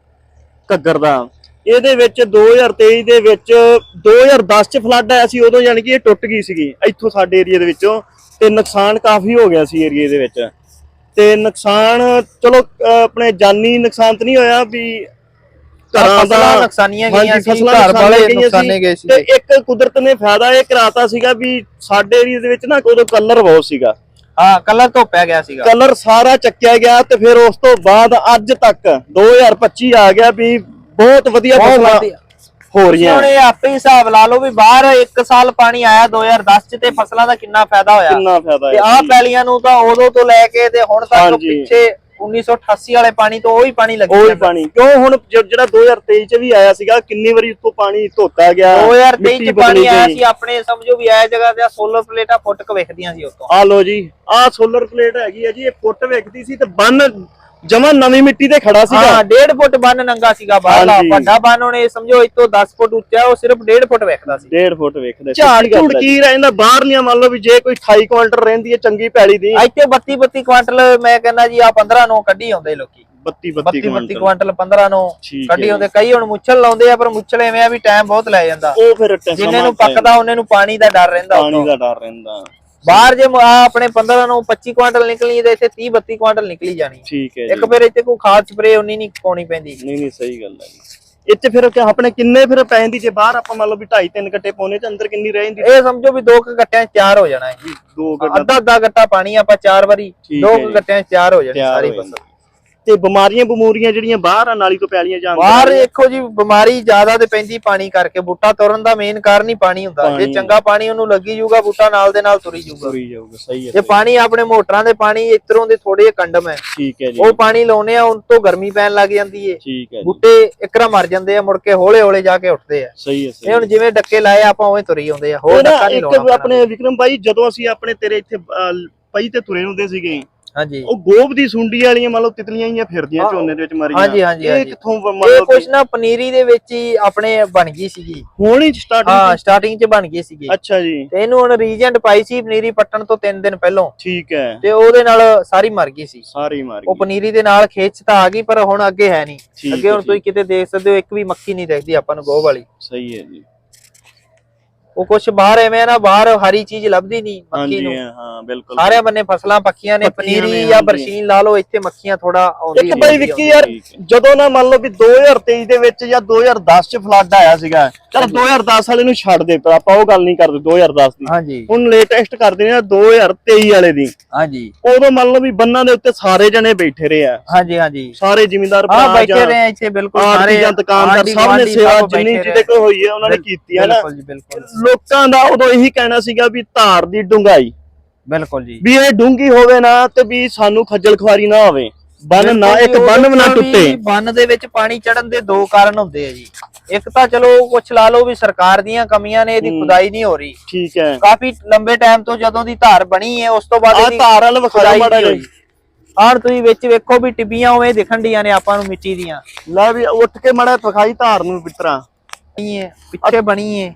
A: ਘੱਗਰ ਦਾ ਇਹਦੇ ਵਿੱਚ 2023 ਦੇ ਵਿੱਚ 2010 ਚ ਫਲੱਡ ਆਇਆ ਸੀ ਉਦੋਂ ਯਾਨੀ ਕਿ ਇਹ ਟੁੱਟ ਗਈ ਸੀਗੀ ਇੱਥੋਂ ਸਾਡੇ ਏਰੀਆ ਦੇ ਵਿੱਚੋਂ ਤੇ ਨੁਕਸਾਨ ਕਾਫੀ ਹੋ ਗਿਆ ਸੀ ਏਰੀਆ ਦੇ ਵਿੱਚ। ਤੇ ਨੁਕਸਾਨ ਚਲੋ ਆਪਣੇ ਜਾਨੀ ਨੁਕਸਾਨ ਤਾਂ ਨਹੀਂ ਹੋਇਆ ਵੀ ਘਰਾਂ ਦਾ
B: ਨੁਕਸਾਨੀਆਂ ਗਈਆਂ ਸੀ ਘਰ ਵਾਲੇ। ਨੁਕਸਾਨੇ ਗਏ ਸੀ।
A: ਤੇ ਇੱਕ ਕੁਦਰਤ ਨੇ ਫਾਇਦਾ ਇਹ ਕਰਾਤਾ ਸੀਗਾ ਵੀ ਸਾਡੇ ਏਰੀਆ ਦੇ ਵਿੱਚ ਨਾ ਉਦੋਂ ਕਲਰ ਬਹੁਤ ਸੀਗਾ।
B: ਹਾਂ ਕਲਰ ਧੋਪਿਆ ਗਿਆ ਸੀਗਾ
A: ਕਲਰ ਸਾਰਾ ਚੱਕਿਆ ਗਿਆ ਤੇ ਫਿਰ ਉਸ ਤੋਂ ਬਾਅਦ ਅੱਜ ਤੱਕ 2025 ਆ ਗਿਆ ਵੀ ਬਹੁਤ ਵਧੀਆ ਫਸਲਾਂ। ਹੋ ਰਹੀਆਂ
B: ਹੁਣ ਇਹ ਆਪੇ ਹੀ ਹਿਸਾਬ ਲਾ ਲਓ ਵੀ ਬਾਹਰ 1 ਸਾਲ ਪਾਣੀ ਆਇਆ 2010 ਚ ਤੇ ਫਸਲਾਂ ਦਾ ਕਿੰਨਾ ਫਾਇਦਾ ਹੋਇਆ
A: ਕਿੰਨਾ ਫਾਇਦਾ
B: ਤੇ ਆਹ ਪੈਲੀਆਂ ਨੂੰ ਤਾਂ ਉਦੋਂ ਤੋਂ ਲੈ ਕੇ ਤੇ ਹੁਣ ਤੱਕ। ਪਿੱਛੇ 1988 ਵਾਲੇ ਪਾਣੀ ਤੋਂ ਉਹੀ ਪਾਣੀ ਲੱਗੀ
A: ਉਹੀ। ਪਾਣੀ ਕਿਉਂ ਹੁਣ ਜ- ਜਿਹੜਾ 2023 ਚ ਵੀ ਆਇਆ ਸੀਗਾ ਕਿੰਨੀ ਵਾਰੀ ਉੱਤੋਂ ਪਾਣੀ ਧੋਤਾ ਗਿਆ
B: 2023
A: ਮਿੱਟੀ
B: ਚ ਪਾਣੀ ਆਇਆ। ਸੀ ਆਪਣੇ ਸਮਝੋ ਵੀ ਆਇਆ ਜਗ੍ਹਾ ਤੇ ਸੋਲਰ ਪਲੇਟਾਂ ਫੁੱਟ ਕੇ ਵੇਖਦੀਆਂ ਸੀ ਉਤੋਂ
A: ਆ ਲੋ ਜੀ ਆ ਸੋਲਰ ਪਲੇਟ ਹੈਗੀ ਹੈ ਜੀ ਇਹ ਫੁੱਟ ਵੇਖਦੀ ਸੀ ਤੇ ਬੰਨ ਜਮਾ ਨਵੀਂ ਮਿੱਟੀ ਤੇ ਖੜਾ ਸੀਗਾ।
B: ਹਾਂ 1.5 ਫੁੱਟ ਬੰਨ ਨੰਗਾ ਸੀਗਾ ਬਾਹਰਲਾ।
A: ਹਾਂਜੀ।
B: ਵੱਡਾ ਬੰਨ ਉਹਨੇ ਸਮਝੋ ਇੱਥੋਂ 10 ਫੁੱਟ ਉੱਚਾ ਉਹ ਸਿਰਫ 1.5 ਫੁੱਟ ਵੇਖਦਾ ਸੀ।
A: 1.5 ਫੁੱਟ ਵੇਖਦੇ
B: ਝਾੜ
A: ਝਾੜ ਝੂੜ ਕੀ ਰਹਿੰਦਾ ਬਾਹਰਲੀਆਂ ਮੰਨ ਲਓ ਵੀ ਜੇ ਕੋਈ 28 ਕੁਆਂਟਲ ਰਹਿੰਦੀ ਹੈ ਚੰਗੀ ਪੈਲੀ ਦੀ।
B: ਇੱਥੇ 32 32 ਕੁਆਂਟਲ ਮੈਂ ਕਹਿੰਦਾ ਜੀ ਆ 15 ਨੂੰ ਕੱਢੀ ਆਉਂਦੇ ਲੋਕੀ।
A: 32
B: 32
A: 32
B: 32 ਕੁਆਂਟਲ 15 ਨੂੰ
A: ਠੀਕ
B: ਕੱਢੀ ਆਉਂਦੇ। ਕਈ ਹੁਣ ਮੁੱਛਲ ਲਾਉਂਦੇ ਆ ਪਰ ਮੁੱਛਲ ਐਵੇਂ ਆ ਵੀ ਟਾਈਮ ਬਹੁਤ ਲੈ ਜਾਂਦਾ।
A: ਉਹ ਫਿਰ
B: ਜਿੰਨੇ ਨੂੰ ਪੱਕਦਾ ਉਹਨੇ ਨੂੰ ਪਾਣੀ ਦਾ ਡਰ ਰਹਿੰਦਾ
A: ਪਾਣੀ
B: ਉੱਤੋਂ।
A: ਦਾ ਡਰ ਰਹਿੰਦਾ।
B: ਬਾਹਰ ਜੇ ਆਪਣੇ 15 ਨੂੰ 25 ਕੁਆਂਟਲ ਨਿਕਲੀ ਤੇ ਇੱਥੇ 30 32 ਕੁਆਂਟਲ ਨਿਕਲੀ ਜਾਣੀ
A: ਠੀਕ ਹੈ
B: ਇੱਕ ਫਿਰ ਇੱਥੇ ਕੋਈ ਖਾਦ ਸਪਰੇ ਉਨੀ ਨਹੀਂ ਪਾਉਣੀ ਪੈਂਦੀ।
A: ਨਹੀਂ ਨਹੀਂ ਸਹੀ ਗੱਲ ਹੈ ਜੀ। ਇੱਥੇ ਫਿਰ ਆਪਣੇ ਕਿੰਨੇ ਫਿਰ ਪੈ ਜਾਂਦੀ ਜੇ ਬਾਹਰ ਆਪਾਂ ਮੰਨ ਲਓ ਵੀ 2.5 3 ਗੱਟੇ ਪਾਉਨੇ ਤੇ ਅੰਦਰ ਕਿੰਨੀ ਰਹਿ ਜਾਂਦੀ?
B: ਇਹ ਸਮਝੋ ਵੀ ਦੋ ਕੁ ਗੱਟਿਆਂ 'ਚ ਤਿਆਰ ਹੋ ਜਾਣਾ ਹੈ ਜੀ।
A: ਦੋ ਗੱਟਾ
B: ਅੱਧਾ ਅੱਧਾ ਗੱਟਾ ਪਾਣੀ ਆਪਾਂ ਚਾਰ ਵਾਰੀ ਦੋ ਕੁ। ਗੱਟਿਆਂ 'ਚ ਤਿਆਰ ਹੋ ਜਾਣੀ ਸਾਰੀ ਫਸਲ।
A: ਤੇ ਬਿਮਾਰੀਆਂ ਬਮੂਰੀਆਂ ਜਿਹੜੀਆਂ ਬਾਹਰ ਆ ਨਾਲੀ ਤੋਂ ਪੈਲੀਆਂ ਜਾਂਦੀਆਂ
B: ਬਾਹਰ ਦੇਖੋ ਜੀ ਬਿਮਾਰੀ ਜ਼ਿਆਦਾ ਤੇ ਪੈਂਦੀ ਪਾਣੀ ਕਰਕੇ। ਬੂਟਾ ਤੁਰਨ ਦਾ ਮੇਨ ਕਾਰਨ ਹੀ ਪਾਣੀ ਹੁੰਦਾ। ਜੇ। ਚੰਗਾ ਪਾਣੀ ਉਹਨੂੰ ਲੱਗੀ ਜਾਊਗਾ ਬੂਟਾ ਨਾਲ ਦੇ ਨਾਲ ਤੁਰੀ ਜਾਊਗਾ।
A: ਤੁਰੀ ਜਾਊਗਾ ਸਹੀ ਹੈ
B: ਜੇ ਪਾਣੀ ਆਪਣੇ ਮੋਟਰਾਂ ਦੇ ਪਾਣੀ ਇਤਰੋਂ ਦੇ ਥੋੜੇ ਜਿਹੇ ਕੰਡਮ ਹੈ।
A: ਠੀਕ ਹੈ ਜੀ।
B: ਉਹ ਪਾਣੀ ਲਾਉਨੇ ਆ ਉਹਨਾਂ ਤੋਂ ਗਰਮੀ ਪੈਣ ਲੱਗ ਜਾਂਦੀ ਏ।
A: ਠੀਕ ਹੈ
B: ਬੂਟੇ ਇੱਕਰਾ ਮਰ ਜਾਂਦੇ ਆ ਮੁੜ ਕੇ ਹੌਲੇ ਹੌਲੇ ਜਾ ਕੇ ਉੱਠਦੇ ਆ।
A: ਸਹੀ ਹੈ ਸਹੀ
B: ਇਹ ਹੁਣ ਜਿਵੇਂ ਡੱਕੇ ਲਾਏ ਆਪਾਂ ਉਵੇਂ ਤੁਰੀ ਆਉਂਦੇ ਆ। ਹੋਰ ਡੱਕਾ ਨਹੀਂ
A: ਇੱਕ
B: ਲਾਉਣਾ
A: ਆਪਣੇ ਵਿਕਰਮ ਭਾਈ ਜਦੋਂ ਅਸੀਂ ਆਪਣੇ ਤੇਰੇ ਇੱਥੇ ਪਈ ਤੇ ਤੁਰੇ ਹੁੰਦੇ ਸੀਗੇ
B: ਹਾਂਜੀ।
A: ਉਹ ਗੋਬ ਦੀ ਸੁੰਡੀ ਵਾਲੀਆਂ ਮੰਨ ਲਓ ਤਿਤਲੀਆਂ ਹੀ ਫਿਰਦੀਆਂ। ਝੋਨੇ ਦੇ ਵਿੱਚ ਮਰੀਆਂ।
B: ਹਾਂਜੀ, ਹਾਂਜੀ,
A: ਇਹ। ਕਿੱਥੋਂ ਮੰਨ
B: ਇਹ ਕੁਛ ਨਾ ਪਨੀਰੀ ਦੇ ਵਿੱਚ ਹੀ ਆਪਣੇ ਬਣ ਗਈ ਸੀਗੀ।
A: ਹੁਣ ਹੀ ਸਟਾਰਟ
B: ਹਾਂ ਸਟਾਰਟਿੰਗ 'ਚ ਬਣ ਗਈ ਸੀਗੀ।
A: ਅੱਛਾ ਜੀ।
B: ਤੇ ਇਹਨੂੰ ਹੁਣ ਰੀਜੈਂਟ ਪਾਈ ਸੀ ਪਨੀਰੀ ਪੱਟਣ ਤੋਂ 3 ਦਿਨ ਪਹਿਲਾਂ।
A: ਠੀਕ ਹੈ।
B: ਤੇ ਉਹਦੇ ਨਾਲ ਸਾਰੀ ਮਰ ਗਈ ਸੀ।
A: ਸਾਰੀ ਮਾਰ
B: ਉਹ
A: ਗਈ।
B: ਪਨੀਰੀ ਦੇ ਨਾਲ ਖੇਤ 'ਚ ਤਾਂ ਆ ਗਈ ਪਰ ਹੁਣ ਅੱਗੇ ਹੈ ਨਹੀਂ। ਅੱਗੇ ਹੁਣ। ਤੁਸੀਂ ਕਿਤੇ ਦੇਖ ਸਕਦੇ ਹੋ ਇੱਕ ਵੀ ਮੱਖੀ ਨਹੀਂ ਦਿਖਦੀ ਆਪਾਂ ਨੂੰ ਗੋਹ ਵਾਲੀ।
A: ਸਹੀ ਹੈ ਜੀ।
B: ਉਹ ਕੁਛ ਬਾਹਰ ਐਵੇਂ ਨਾ ਬਾਹਰ ਹਰੀ ਚੀਜ਼ ਲੱਭਦੀ ਨਹੀਂ ਮੱਖੀ
A: ਹਾਂਜੀ
B: ਨੂੰ
A: ਹਾਂ ਬਿਲਕੁਲ
B: ਸਾਰਿਆਂ ਬੰਨੇ ਫਸਲਾਂ ਪੱਕੀਆਂ ਨੇ
A: ਪੱਕੀਆਂ ਨੇ,
B: ਪਨੀਰੀ ਜਾਂ
A: ਹਾਂਜੀ।
B: ਬਰਸ਼ੀਨ ਲਾ ਲਓ ਇੱਥੇ ਮੱਖੀਆਂ ਥੋੜਾ ਆਉਂਦੀ
A: ਇੱਕ ਬਾਈ ਵਿੱਕੀ ਯਾਰ ਠੀਕ ਹੈ। ਜਦੋਂ ਨਾ ਮੰਨ ਲਓ ਵੀ 2023 ਦੇ ਵਿੱਚ ਜਾਂ 2010 ਚ ਫਲੱਡ ਆਇਆ ਸੀਗਾ ਚਲ 2010 ਵਾਲੇ ਨੂੰ ਛੱਡ ਦੇ ਪਰ ਆਪਾਂ ਉਹ ਗੱਲ ਨਹੀਂ ਕਰਦੇ 2010 ਦੀ।
B: ਹਾਂਜੀ।
A: ਹੁਣ ਲੇਟੈਸਟ ਕਰਦੇ ਨੇ 2023 ਵਾਲੇ ਦੀ।
B: ਹਾਂਜੀ।
A: ਉਦੋਂ ਮੰਨ ਲਓ ਵੀ ਬੰਨਾਂ ਦੇ ਉੱਤੇ ਸਾਰੇ ਜਣੇ ਬੈਠੇ ਰਹੇ ਆ।
B: ਹਾਂਜੀ ਹਾਂਜੀ।
A: ਸਾਰੇ ਜ਼ਿਮੀਂਦਾਰ
B: ਹਾਂ
A: ਭਰਾ
B: ਬੈਠੇ ਰਹੇ ਇੱਥੇ ਬਿਲਕੁਲ ਸਾਰੇ
A: ਜਾਂ ਦੁਕਾਨਦਾਰ ਸਭ ਨੇ ਸੇਵਾ ਜਿੰਨੀ ਜਿਹਦੇ ਕੋਲ ਹੋਈ ਹੈ ਉਹਨਾਂ ਨੇ ਕੀਤੀ ਹੈ ਨਾ। ਲੋਕਾਂ ਦਾ ਉਦੋਂ ਇਹੀ ਕਹਿਣਾ ਸੀਗਾ ਵੀ ਧਾਰ ਦੀ ਡੁੰਗਾਈ
B: ਬਿਲਕੁਲ ਜੀ।
A: ਵੀ ਇਹ ਡੂੰਗੀ ਹੋਵੇ ਨਾ ਤੇ ਵੀ ਸਾਨੂੰ ਖੱਜਲ ਖੁਆਰੀ ਨਾ ਹੋਵੇ ਬੰਨ ਨਾ ਇੱਕ ਬੰਨ ਵੀ ਨਾ ਟੁੱਟੇ।
B: ਬੰਨ ਦੇ ਵਿੱਚ ਪਾਣੀ ਚੜਨ ਦੇ ਦੋ ਕਾਰਨ ਹੁੰਦੇ ਆ ਜੀ। ਇੱਕ ਤਾਂ ਚਲੋ ਕੁਛ ਲਾ ਲਓ ਵੀ ਸਰਕਾਰ ਦੀਆਂ ਕਮੀਆਂ ਨੇ ਇਹਦੀ। ਖੁਦਾਈ ਨਹੀਂ ਹੋ ਰਹੀ।
A: ਠੀਕ ਹੈ।
B: ਕਾਫੀ ਲੰਬੇ ਟਾਈਮ ਤੋਂ ਜਦੋਂ ਦੀ ਧਾਰ ਬਣੀ ਹੈ ਉਸ ਤੋਂ ਬਾਅਦ ਇਹਦੀ
A: ਧਾਰ ਵਾਲ
B: ਖੁਦਾਈ
A: ਮਾੜਾ
B: ਹੋਈ। ਆਣ ਤੁਸੀਂ ਵਿੱਚ ਵੇਖੋ ਵੀ ਟਿੱਬੀਆਂ ਉਵੇਂ ਦਿਖਣ ਡੀਆਂ ਨੇ ਆਪਾਂ ਨੂੰ ਮਿੱਟੀ ਦੀਆਂ।
A: ਲੈ ਵੀ ਉੱਠ ਕੇ ਮੜਾ ਵਿਖਾਈ ਧਾਰ ਨੂੰ ਪਿੱਤਰਾ।
B: ਬਣੀ ਹੈ ਪਿੱਛੇ ਬਣੀ ਹੈ।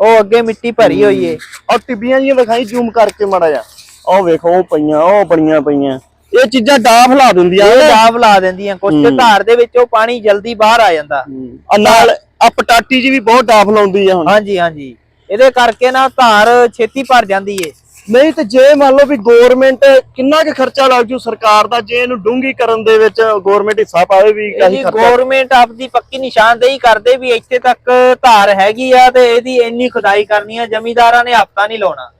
B: ਉਹ ਅੱਗੇ ਮਿੱਟੀ ਭਰੀ ਹੋਈ ਹੈ।
A: ਔਰ ਟਿੱਬੀਆਂ ਜੀਆਂ ਵਿਖਾਈ ਜ਼ੂਮ ਕਰਕੇ ਮੜਾ ਜਾ ਉਹ ਵੇਖੋ ਉਹ ਪਈਆਂ ਉਹ ਬੜੀਆਂ ਪਈਆਂ। ਇਹ ਚੀਜ਼ਾਂ ਡਾਫ ਲਾ ਦਿੰਦੀਆਂ
B: ਇਹ ਦਾਬ ਲਾ ਦਿੰਦੀਆਂ। ਕੁਛ। ਧਾਰ ਦੇ ਵਿੱਚੋਂ ਪਾਣੀ ਜਲਦੀ ਬਾਹਰ ਆ ਜਾਂਦਾ।
A: ਨਾਲ ਆ ਪਟਾਟੀ ਜੀ ਵੀ ਬਹੁਤ ਡਾਫ ਲਾਉਂਦੀ ਆ ਹੁਣ।
B: ਹਾਂਜੀ ਹਾਂਜੀ। ਇਹਦੇ ਕਰਕੇ ਨਾ ਧਾਰ ਛੇਤੀ ਭਰ ਜਾਂਦੀ ਏ।
A: ਨਹੀਂ ਤੇ ਜੇ ਮੰਨ ਲਓ ਵੀ ਗਵਰਨਮੈਂਟ ਕਿੰਨਾ ਕੁ ਖਰਚਾ ਲੱਗ ਜੂ ਸਰਕਾਰ ਦਾ ਜੇ ਇਹਨੂੰ ਡੂੰਗੀ ਕਰਨ ਦੇ ਵਿੱਚ ਗਵਰਨਮੈਂਟ ਹਿੱਸਾ ਪਾਵੇ ਵੀ ਕਹੀ ਖਰਚਾ।
B: ਗਵਰਨਮੈਂਟ ਆਪਦੀ ਪੱਕੀ ਨਿਸ਼ਾਨਦੇਹੀ ਕਰਦੇ ਵੀ ਇੱਥੇ ਤੱਕ ਧਾਰ ਹੈਗੀ ਆ ਤੇ ਇਹਦੀ ਇੰਨੀ ਖੁਦਾਈ ਕਰਨੀ ਆ ਜ਼ਮੀਂਦਾਰਾਂ ਨੇ ਹਫਤਾ ਨਹੀਂ ਲਾਉਣਾ।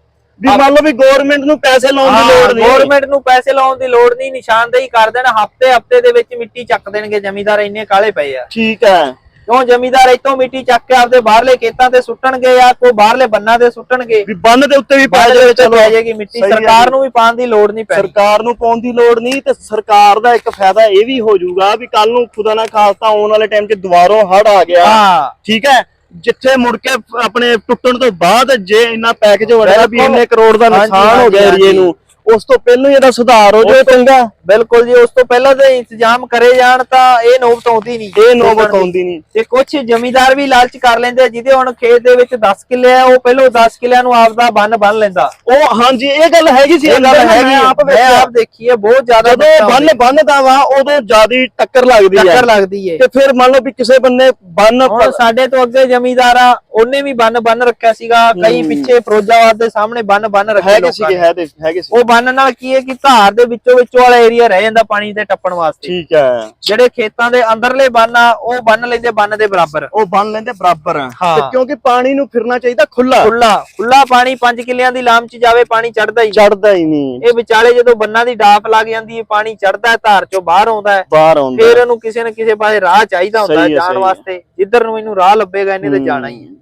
A: ਵੀ ਮੰਨ ਲਓ ਵੀ ਗਵਰਨਮੈਂਟ ਨੂੰ ਪੈਸੇ ਲਾਉਣ ਦੀ ਲੋੜ ਨਹੀਂ।
B: ਗਵਰਨਮੈਂਟ ਨੂੰ ਪੈਸੇ ਲਾਉਣ ਦੀ ਲੋੜ ਨਹੀਂ ਨਿਸ਼ਾਨਦੇਹੀ ਕਰ ਦੇਣ ਹਫ਼ਤੇ ਹਫ਼ਤੇ ਦੇ ਵਿੱਚ ਮਿੱਟੀ ਚੱਕ ਦੇਣਗੇ ਜ਼ਮੀਂਦਾਰ ਇੰਨੇ ਕਾਲੇ ਪਏ ਆ।
A: ਠੀਕ ਹੈ
B: ਕਿਉਂ ਜ਼ਮੀਂਦਾਰ ਇੱਥੋਂ ਮਿੱਟੀ ਚੱਕ ਕੇ ਆਪਦੇ ਬਾਹਰਲੇ ਖੇਤਾਂ ਤੇ ਸੁੱਟਣਗੇ ਜਾਂ ਕੋਈ ਬਾਹਰਲੇ ਬੰਨਾਂ ਤੇ ਸੁੱਟਣਗੇ?
A: ਵੀ ਬੰਨ ਦੇ ਉੱਤੇ ਵੀ ਪੈ
B: ਦੇ ਵਿੱਚ
A: ਚਲੋ।
B: ਪੈ ਜਾਏਗੀ ਮਿੱਟੀ। ਸਰਕਾਰ। ਨੂੰ ਵੀ ਪਾਣ ਦੀ ਲੋੜ ਨਹੀਂ ਪੈਣੀ।
A: ਸਰਕਾਰ ਨੂੰ ਪਾਉਣ ਦੀ ਲੋੜ ਨਹੀਂ ਤੇ ਸਰਕਾਰ ਦਾ ਇੱਕ ਫਾਇਦਾ ਇਹ ਵੀ ਹੋ ਜਾਊਗਾ ਵੀ ਕੱਲ ਨੂੰ ਖੁਦਾ ਨਾ ਖਾਸਤਾ ਆਉਣ ਵਾਲੇ ਟਾਈਮ 'ਚ ਦੁਬਾਰੋਂ ਹੜ ਆ ਗਿਆ।
B: ਹਾਂ।
A: ਠੀਕ ਹੈ? ਜਿੱਥੇ ਮੁੜ ਕੇ ਆਪਣੇ ਟੁੱਟਣ ਤੋਂ ਬਾਅਦ ਜੇ ਇੰਨਾ ਪੈਕੇਜ ਵੜਿਆ ਵੀ। ਇੰਨੇ ਕਰੋੜ ਦਾ ਨੁਕਸਾਨ ਹੋ ਗਿਆ ਏਰੀਏ ਨੂੰ ਉਸ ਤੋਂ ਪਹਿਲਾਂ ਹੀ ਇਹਦਾ ਸੁਧਾਰ ਹੋ ਜਾਏ ਚੰਗਾ
B: ਬਿਲਕੁਲ ਜੀ ਉਸ ਤੋਂ ਪਹਿਲਾਂ ਦੇ ਇੰਤਜ਼ਾਮ ਕਰੇ ਜਾਣ ਤਾਂ ਇਹ ਨੌਬਤ ਆਉਂਦੀ ਨਹੀਂ।
A: ਇਹ ਨੌਬਤ ਆਉਂਦੀ ਨਹੀਂ।
B: ਤੇ ਕੁਝ ਜ਼ਮੀਂਦਾਰ ਵੀ ਲਾਲਚ ਕਰ ਲੈਂਦੇ ਜਿਹਦੇ ਹੁਣ ਖੇਤ ਦੇ ਵਿੱਚ 10 ਕਿੱਲੇ ਆ ਉਹ ਪਹਿਲਾਂ 10 ਕਿੱਲਿਆਂ ਨੂੰ ਆਪਦਾ ਬੰਨ ਬੰਨ ਲੈਂਦਾ।
A: ਉਹ ਹਾਂਜੀ ਇਹ ਗੱਲ ਹੈਗੀ ਸੀ
B: ਇਹ ਗੱਲ ਹੈਗੀ
A: ਆਪ
B: ਮੈਂ। ਆਪ ਦੇਖੀ ਹੈ ਬਹੁਤ ਜ਼ਿਆਦਾ
A: ਜਦੋਂ ਬੰਨ ਬੰਨਦਾ ਵਾ ਉਦੋਂ ਜਿਆਦੀ ਟੱਕਰ ਲੱਗਦੀ ਹੈ
B: ਟੱਕਰ ਲੱਗਦੀ ਏ।
A: ਤੇ ਫਿਰ ਮੰਨ ਲਓ ਵੀ ਕਿਸੇ ਬੰਨੇ ਬੰਨ
B: ਸਾਡੇ ਤੋਂ ਅੱਗੇ ਜ਼ਮੀਂਦਾਰ ਆ ਉਹਨੇ ਵੀ ਬੰਨ ਬੰਨ ਰੱਖਿਆ ਸੀਗਾ ਕਈ ਪਿੱਛੇ ਫਰੋਜਾਬਾਦ ਦੇ ਸਾਹਮਣੇ ਬੰਨ ਬੰਨ ਰੱਖੇ ਲੋਕਾਂ ਨੇ।
A: ਹੈ ਹੈਗੇ ਸੀ।
B: ਉਹ ਬੰਨ ਨਾਲ ਕੀ ਹੈ ਕਿ ਧਾਰ ਦੇ ਵਿੱਚੋਂ ਵਿੱਚੋਂ ਵਾਲਾ ਏਰੀਆ ਰਹਿ ਜਾਂਦਾ ਪਾਣੀ ਤੇ ਟੱਪਣ ਵਾਸਤੇ।
A: ਠੀਕ ਹੈ।
B: ਜਿਹੜੇ ਖੇਤਾਂ ਦੇ ਅੰਦਰਲੇ ਬੰਨ ਆ ਉਹ ਬੰਨ ਲੈਂਦੇ ਬੰਨ ਦੇ ਬਰਾਬਰ।
A: ਉਹ ਬੰਨ ਲੈਂਦੇ ਬਰਾਬਰ। ਤੇ ਕਿਉਂਕਿ ਪਾਣੀ ਨੂੰ ਫਿਰਨਾ ਚਾਹੀਦਾ ਖੁੱਲਾ
B: ਖੁੱਲਾ ਖੁੱਲਾ ਪਾਣੀ 5 ਕਿੱਲਿਆਂ ਦੀ ਲਾਮ ਚ ਜਾਵੇ ਪਾਣੀ ਚੜਦਾ ਹੀ।
A: ਚੜਦਾ ਹੀ ਨਹੀਂ।
B: ਇਹ ਵਿਚਾਲੇ ਜਦੋਂ ਬੰਨਾਂ ਦੀ ਡਾਫ ਲੱਗ ਜਾਂਦੀ ਹੈ ਪਾਣੀ ਚੜਦਾ ਹੈ ਧਾਰ ਚੋਂ ਬਾਹਰ ਆਉਂਦਾ ਹੈ।
A: ਬਾਹਰ ਆਉਂਦਾ
B: ਫਿਰ ਇਹਨੂੰ ਕਿਸੇ ਨਾ ਕਿਸੇ ਪਾਸੇ ਰਾਹ ਚਾਹੀਦਾ ਹੁੰਦਾ ਜਾਣ। ਵਾਸਤੇ। ਜਿੱਧਰ ਨੂੰ ਇਹਨੂੰ ਰਾਹ ਲੱਭੇਗਾ ਇਹਨੇ ਤੇ ਜਾਣਾ ਹੀ ਹੈ।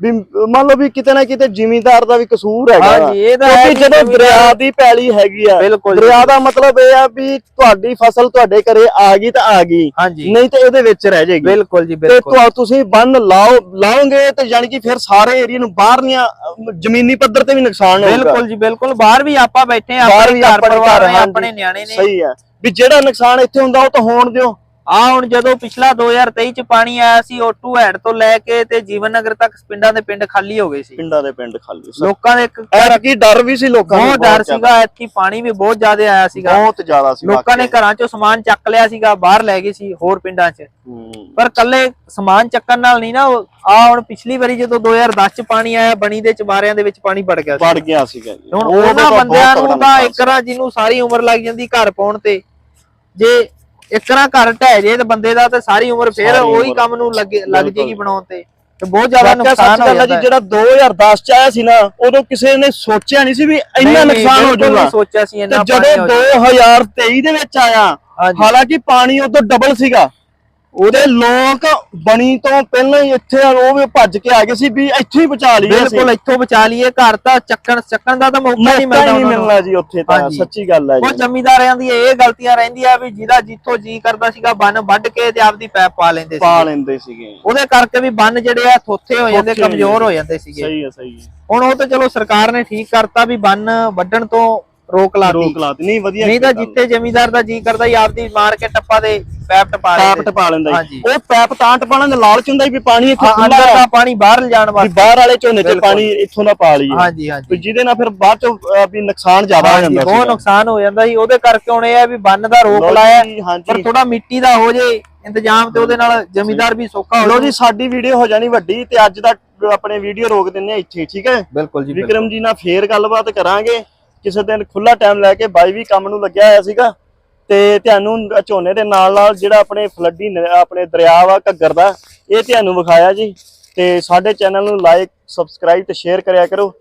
A: ਵੀ ਮੰਨ ਲਓ ਵੀ ਕਿਤੇ ਨਾ ਕਿਤੇ ਜ਼ਿਮੀਂਦਾਰ ਦਾ ਵੀ ਕਸੂਰ ਹੈਗਾ।
B: ਹਾਂਜੀ, ਇਹ ਤਾਂ ਹੈ
A: ਜਦੋਂ ਦਰਿਆ ਦੀ ਪੈਲੀ ਹੈਗੀ ਆ। ਦਰਿਆ ਦਾ ਮਤਲਬ ਇਹ ਆ ਵੀ ਤੁਹਾਡੀ ਫਸਲ ਤੁਹਾਡੇ ਘਰੇ ਆ ਗਈ ਤਾਂ ਆ ਗਈ। ਨਹੀਂ ਤੇ ਇਹਦੇ ਵਿੱਚ ਰਹਿ ਜਾਏਗੀ।
B: ਬਿਲਕੁਲ ਜੀ
A: ਤੇ
B: ਬਿਲਕੁਲ।
A: ਤੁਹਾ- ਤੁਸੀਂ ਬੰਨ ਲਾਓ ਲਾਓਗੇ ਤੇ ਯਾਨੀ ਕਿ ਫਿਰ ਸਾਰੇ ਏਰੀਆ ਨੂੰ ਬਾਹਰਲੀਆਂ ਅਮ, ਜ਼ਮੀਨੀ ਪੱਧਰ ਤੇ ਵੀ ਨੁਕਸਾਨ ਹੋਊਗਾ।
B: ਬਿਲਕੁਲ ਜੀ ਬਿਲਕੁਲ। ਬਾਹਰ ਵੀ ਆਪਾਂ ਬੈਠੇ ਆ
A: ਬਾਹਰ
B: ਆਪਣੇ
A: ਵੀ
B: ਘਰ ਪਰਿਵਾਰ। ਆਪਣੇ ਨਿਆਣੇ ਨੇ।
A: ਸਹੀ ਹੈ ਵੀ ਜਿਹੜਾ ਨੁਕਸਾਨ ਇੱਥੇ ਹੁੰਦਾ ਉਹ ਤਾਂ ਹੋਣ ਦਿਓ।
B: ਆ ਹੁਣ ਜਦੋਂ ਪਿਛਲਾ 2023 ਚ ਪਾਣੀ ਆਇਆ ਸੀ ਓਟੂ ਹੈਡ ਤੋਂ ਲੈ ਕੇ ਤੇ ਜੀਵਨ ਨਗਰ ਤੱਕ ਪਿੰਡਾਂ ਦੇ ਪਿੰਡ ਖਾਲੀ ਹੋ ਗਏ ਸੀ।
A: ਪਿੰਡਾਂ ਦੇ ਪਿੰਡ ਖਾਲੀ ਸੀ।
B: ਲੋਕਾਂ ਦੇ ਇੱਕ
A: ਐਤਕੀ ਡਰ ਵੀ ਸੀ ਲੋਕਾਂ ਨੂੰ
B: ਬਹੁਤ ਡਰ। ਸੀਗਾ ਇੱਥੇ ਪਾਣੀ ਵੀ ਬਹੁਤ ਜ਼ਿਆਦਾ ਆਇਆ ਸੀਗਾ।
A: ਬਹੁਤ ਜ਼ਿਆਦਾ ਸੀ
B: ਲੋਕਾਂ ਨੇ ਘਰਾਂ ਚੋਂ ਸਮਾਨ ਚੱਕ ਲਿਆ ਸੀਗਾ ਬਾਹਰ ਲੈ ਗਏ ਸੀ ਹੋਰ ਪਿੰਡਾਂ 'ਚ। ਪਰ ਕੱਲੇ ਸਮਾਨ ਚੱਕਣ ਨਾਲ ਨਹੀਂ ਨਾ ਆ ਹੁਣ ਪਿਛਲੀ ਵਾਰੀ ਜਦੋਂ 2010 ਚ ਪਾਣੀ ਆਇਆ ਬਣੀ ਦੇ ਚਬਾਰਿਆਂ ਦੇ ਵਿੱਚ ਪਾਣੀ ਵੜ ਗਿਆ ਸੀ।
A: ਵੜ ਗਿਆ ਸੀਗਾ
B: ਹੁਣ ਉਹਨਾਂ ਬੰਦਿਆਂ ਨੂੰ ਤਾਂ ਇੱਕਰਾ ਜਿਹਨੂੰ ਸਾਰੀ ਉਮਰ ਲੱਗ ਜਾਂਦੀ ਘਰ ਪਾਉਣ ਤੇ ਜੇ ਇੱਕਰਾ ਘਰ ਢਹਿ ਜੇ ਤੇ ਬੰਦੇ ਦਾ ਤੇ ਸਾਰੀ ਉਮਰ ਫੇਰ
A: ਸਾਰੀ
B: ਉਹੀ
A: ਉਮਰ।
B: ਕੰਮ ਨੂੰ ਲੱਗੇ ਲੱਗ
A: ਬਿਲਕੁਲ।
B: ਜੇਗੀ ਬਣਾਉਣ ਤੇ ਤੇ ਬਹੁਤ ਜ਼ਿਆਦਾ
A: ਵਾਕਿਆ
B: ਨੁਕਸਾਨ ਹੋ
A: ਗੱਲ ਹੈ
B: ਜਾਂਦਾ
A: ਜੀ ਜਿਹੜਾ 2010 ਚ ਆਇਆ ਸੀ ਨਾ ਉਦੋਂ ਕਿਸੇ ਨੇ ਸੋਚਿਆ ਨਹੀਂ ਸੀ ਵੀ ਇੰਨਾ
B: ਨਹੀਂ,
A: ਨੁਕਸਾਨ ਹੋ
B: ਬਿਲਕੁਲ ਨਹੀਂ
A: ਜਾਊਗਾ
B: ਸੋਚਿਆ ਸੀ
A: ਤੇ
B: ਇੰਨਾ
A: ਜਦੋਂ
B: ਹੋ ਜਾਊਗਾ।
A: 2023 ਦੇ ਵਿੱਚ ਆਇਆ
B: ਹਾਂਜੀ।
A: ਹਾਲਾਂਕਿ ਪਾਣੀ ਉਦੋਂ ਡਬਲ ਸੀਗਾ ਉਹਦੇ ਲੋਕ ਬਣੀ ਤੋਂ ਪਹਿਲਾਂ ਹੀ ਇੱਥੇ ਉਹ ਵੀ ਭੱਜ ਕੇ ਆ ਗਏ ਸੀ ਵੀ ਇੱਥੇ ਹੀ ਬਚਾ ਲਈਏ
B: ਬਿਲਕੁਲ ਇੱਥੋਂ ਬਚਾ ਲਈਏ ਘਰ ਤਾਂ ਚੱਕਣ ਚੱਕਣ ਦਾ ਤਾਂ ਮੌਕਾ ਨਹੀਂ ਮਿਲਦਾ
A: ਨਹੀਂ। ਮਿਲਣਾ ਜੀ ਉੱਥੇ ਤਾਂ। ਸੱਚੀ ਗੱਲ ਹੈ
B: ਉਹ
A: ਜੀ
B: ਜ਼ਮੀਂਦਾਰਾਂ ਦੀ ਇਹ ਗਲਤੀਆਂ ਰਹਿੰਦੀਆਂ ਵੀ ਜਿਹਦਾ ਜਿੱਥੋਂ ਜੀ ਕਰਦਾ ਸੀਗਾ ਬੰਨ ਵੱਢ ਕੇ ਤੇ ਆਪਦੀ ਪੈਪ ਪਾ ਲੈਂਦੇ
A: ਪਾ
B: ਸੀ
A: ਲੈਂਦੇ ਸੀਗੇ
B: ਉਹਦੇ ਕਰਕੇ ਵੀ ਬੰਨ ਜਿਹੜੇ ਆ ਥੋਥੇ ਹੋ ਜਾਂਦੇ ਕਮਜ਼ੋਰ ਹੋ
A: ਜਾਂਦੇ।
B: ਜਾਂਦੇ ਸੀਗੇ
A: ਸਹੀ ਹੈ ਸਹੀ ਹੈ
B: ਹੁਣ ਉਹ ਤਾਂ ਚਲੋ ਸਰਕਾਰ ਨੇ ਠੀਕ ਕਰਤਾ ਵੀ ਬੰਨ ਵੱਢਣ ਤੋਂ ਰੋਕ ਲਾਤੀ।
A: ਰੋਕ ਲਾਤੀ। ਨਹੀਂ ਵਧੀਆ
B: ਨਹੀਂ ਤਾਂ। ਜਿੱਥੇ ਜ਼ਮੀਂਦਾਰ ਦਾ ਜੀ ਕਰਦਾ ਹੀ ਆਪਦੀ ਮਾਰ ਕੇ ਟੱਪਾ ਦੇ ਪੈਪ ਟਪਾ
A: ਪੈਪ
B: ਲੈਂਦੇ।
A: ਟਪਾ ਲੈਂਦਾ ਉਹ ਪੈਪ ਤਾਂ ਟਪਾਉਣ ਦਾ ਲਾਲਚ ਹੁੰਦਾ ਵੀ ਪਾਣੀ ਇੱਥੇ ਖੁੱਲਾ
B: ਦਾ ਪਾਣੀ ਬਾਹਰ ਲਿਜਾਣ ਵਾਸਤੇ।
A: ਬਾਹਰ ਵਾਲੇ ਝੋਨੇ
B: ਬਿਲਕੁਲ।
A: ਪਾਣੀ ਇੱਥੋਂ ਨਾ ਪਾ ਲਈਏ।
B: ਹਾਂਜੀ ਹਾਂਜੀ।
A: ਜਿਹਦੇ ਨਾਲ ਫਿਰ ਬਾਅਦ ਚ ਵੀ ਨੁਕਸਾਨ ਜ਼ਿਆਦਾ ਹੋ ਜਾਂਦਾ
B: ਬਹੁਤ
A: ਸੀ
B: ਨੁਕਸਾਨ ਹੋ ਜਾਂਦਾ ਸੀ। ਉਹਦੇ ਕਰਕੇ ਹੁਣ ਇਹ ਆ ਵੀ ਬੰਨ ਦਾ ਰੋਕ ਲਾਇਆ। ਪਰ ਥੋੜਾ ਮਿੱਟੀ ਦਾ ਹੋ ਜੇ ਇੰਤਜ਼ਾਮ ਤੇ ਉਹਦੇ ਨਾਲ ਜ਼ਮੀਂਦਾਰ ਵੀ ਸੌਖਾ ਹੋ
A: ਲੋ। ਜੀ ਸਾਡੀ ਵੀਡੀਓ ਹੋ ਜਾਣੀ ਵੱਡੀ ਤੇ ਅੱਜ ਦਾ ਆਪਣੇ ਵੀਡੀਓ ਰੋਕ ਦਿੰਨੇ ਆ ਇੱਥੇ ਠੀਕ ਹੈ?
B: ਬਿਲਕੁਲ ਜੀ।
A: ਵਿਕਰਮ ਜੀ ਨਾਲ ਫੇਰ ਗੱਲਬਾਤ ਕਰਾਂਗੇ। ਕਿਸੇ ਦਿਨ ਖੁੱਲਾ ਟਾਈਮ ਲੈ ਕੇ ਬਾਈ ਵੀ ਕੰਮ ਨੂੰ ਲੱਗਿਆ ਹੋਇਆ ਸੀਗਾ ਤੇ ਤੁਹਾਨੂੰ ਝੋਨੇ ਦੇ ਨਾਲ ਨਾਲ ਜਿਹੜਾ ਆਪਣੇ ਫਲੱਡੀ ਆਪਣੇ ਦਰਿਆ ਵਾ, ਘੱਗਰ ਦਾ, ਇਹ ਤੁਹਾਨੂੰ ਵਿਖਾਇਆ ਜੀ। ਤੇ ਸਾਡੇ ਚੈਨਲ ਨੂੰ ਲਾਈਕ ਸਬਸਕ੍ਰਾਈਬ ਤੇ ਸ਼ੇਅਰ ਕਰਿਆ ਕਰੋ।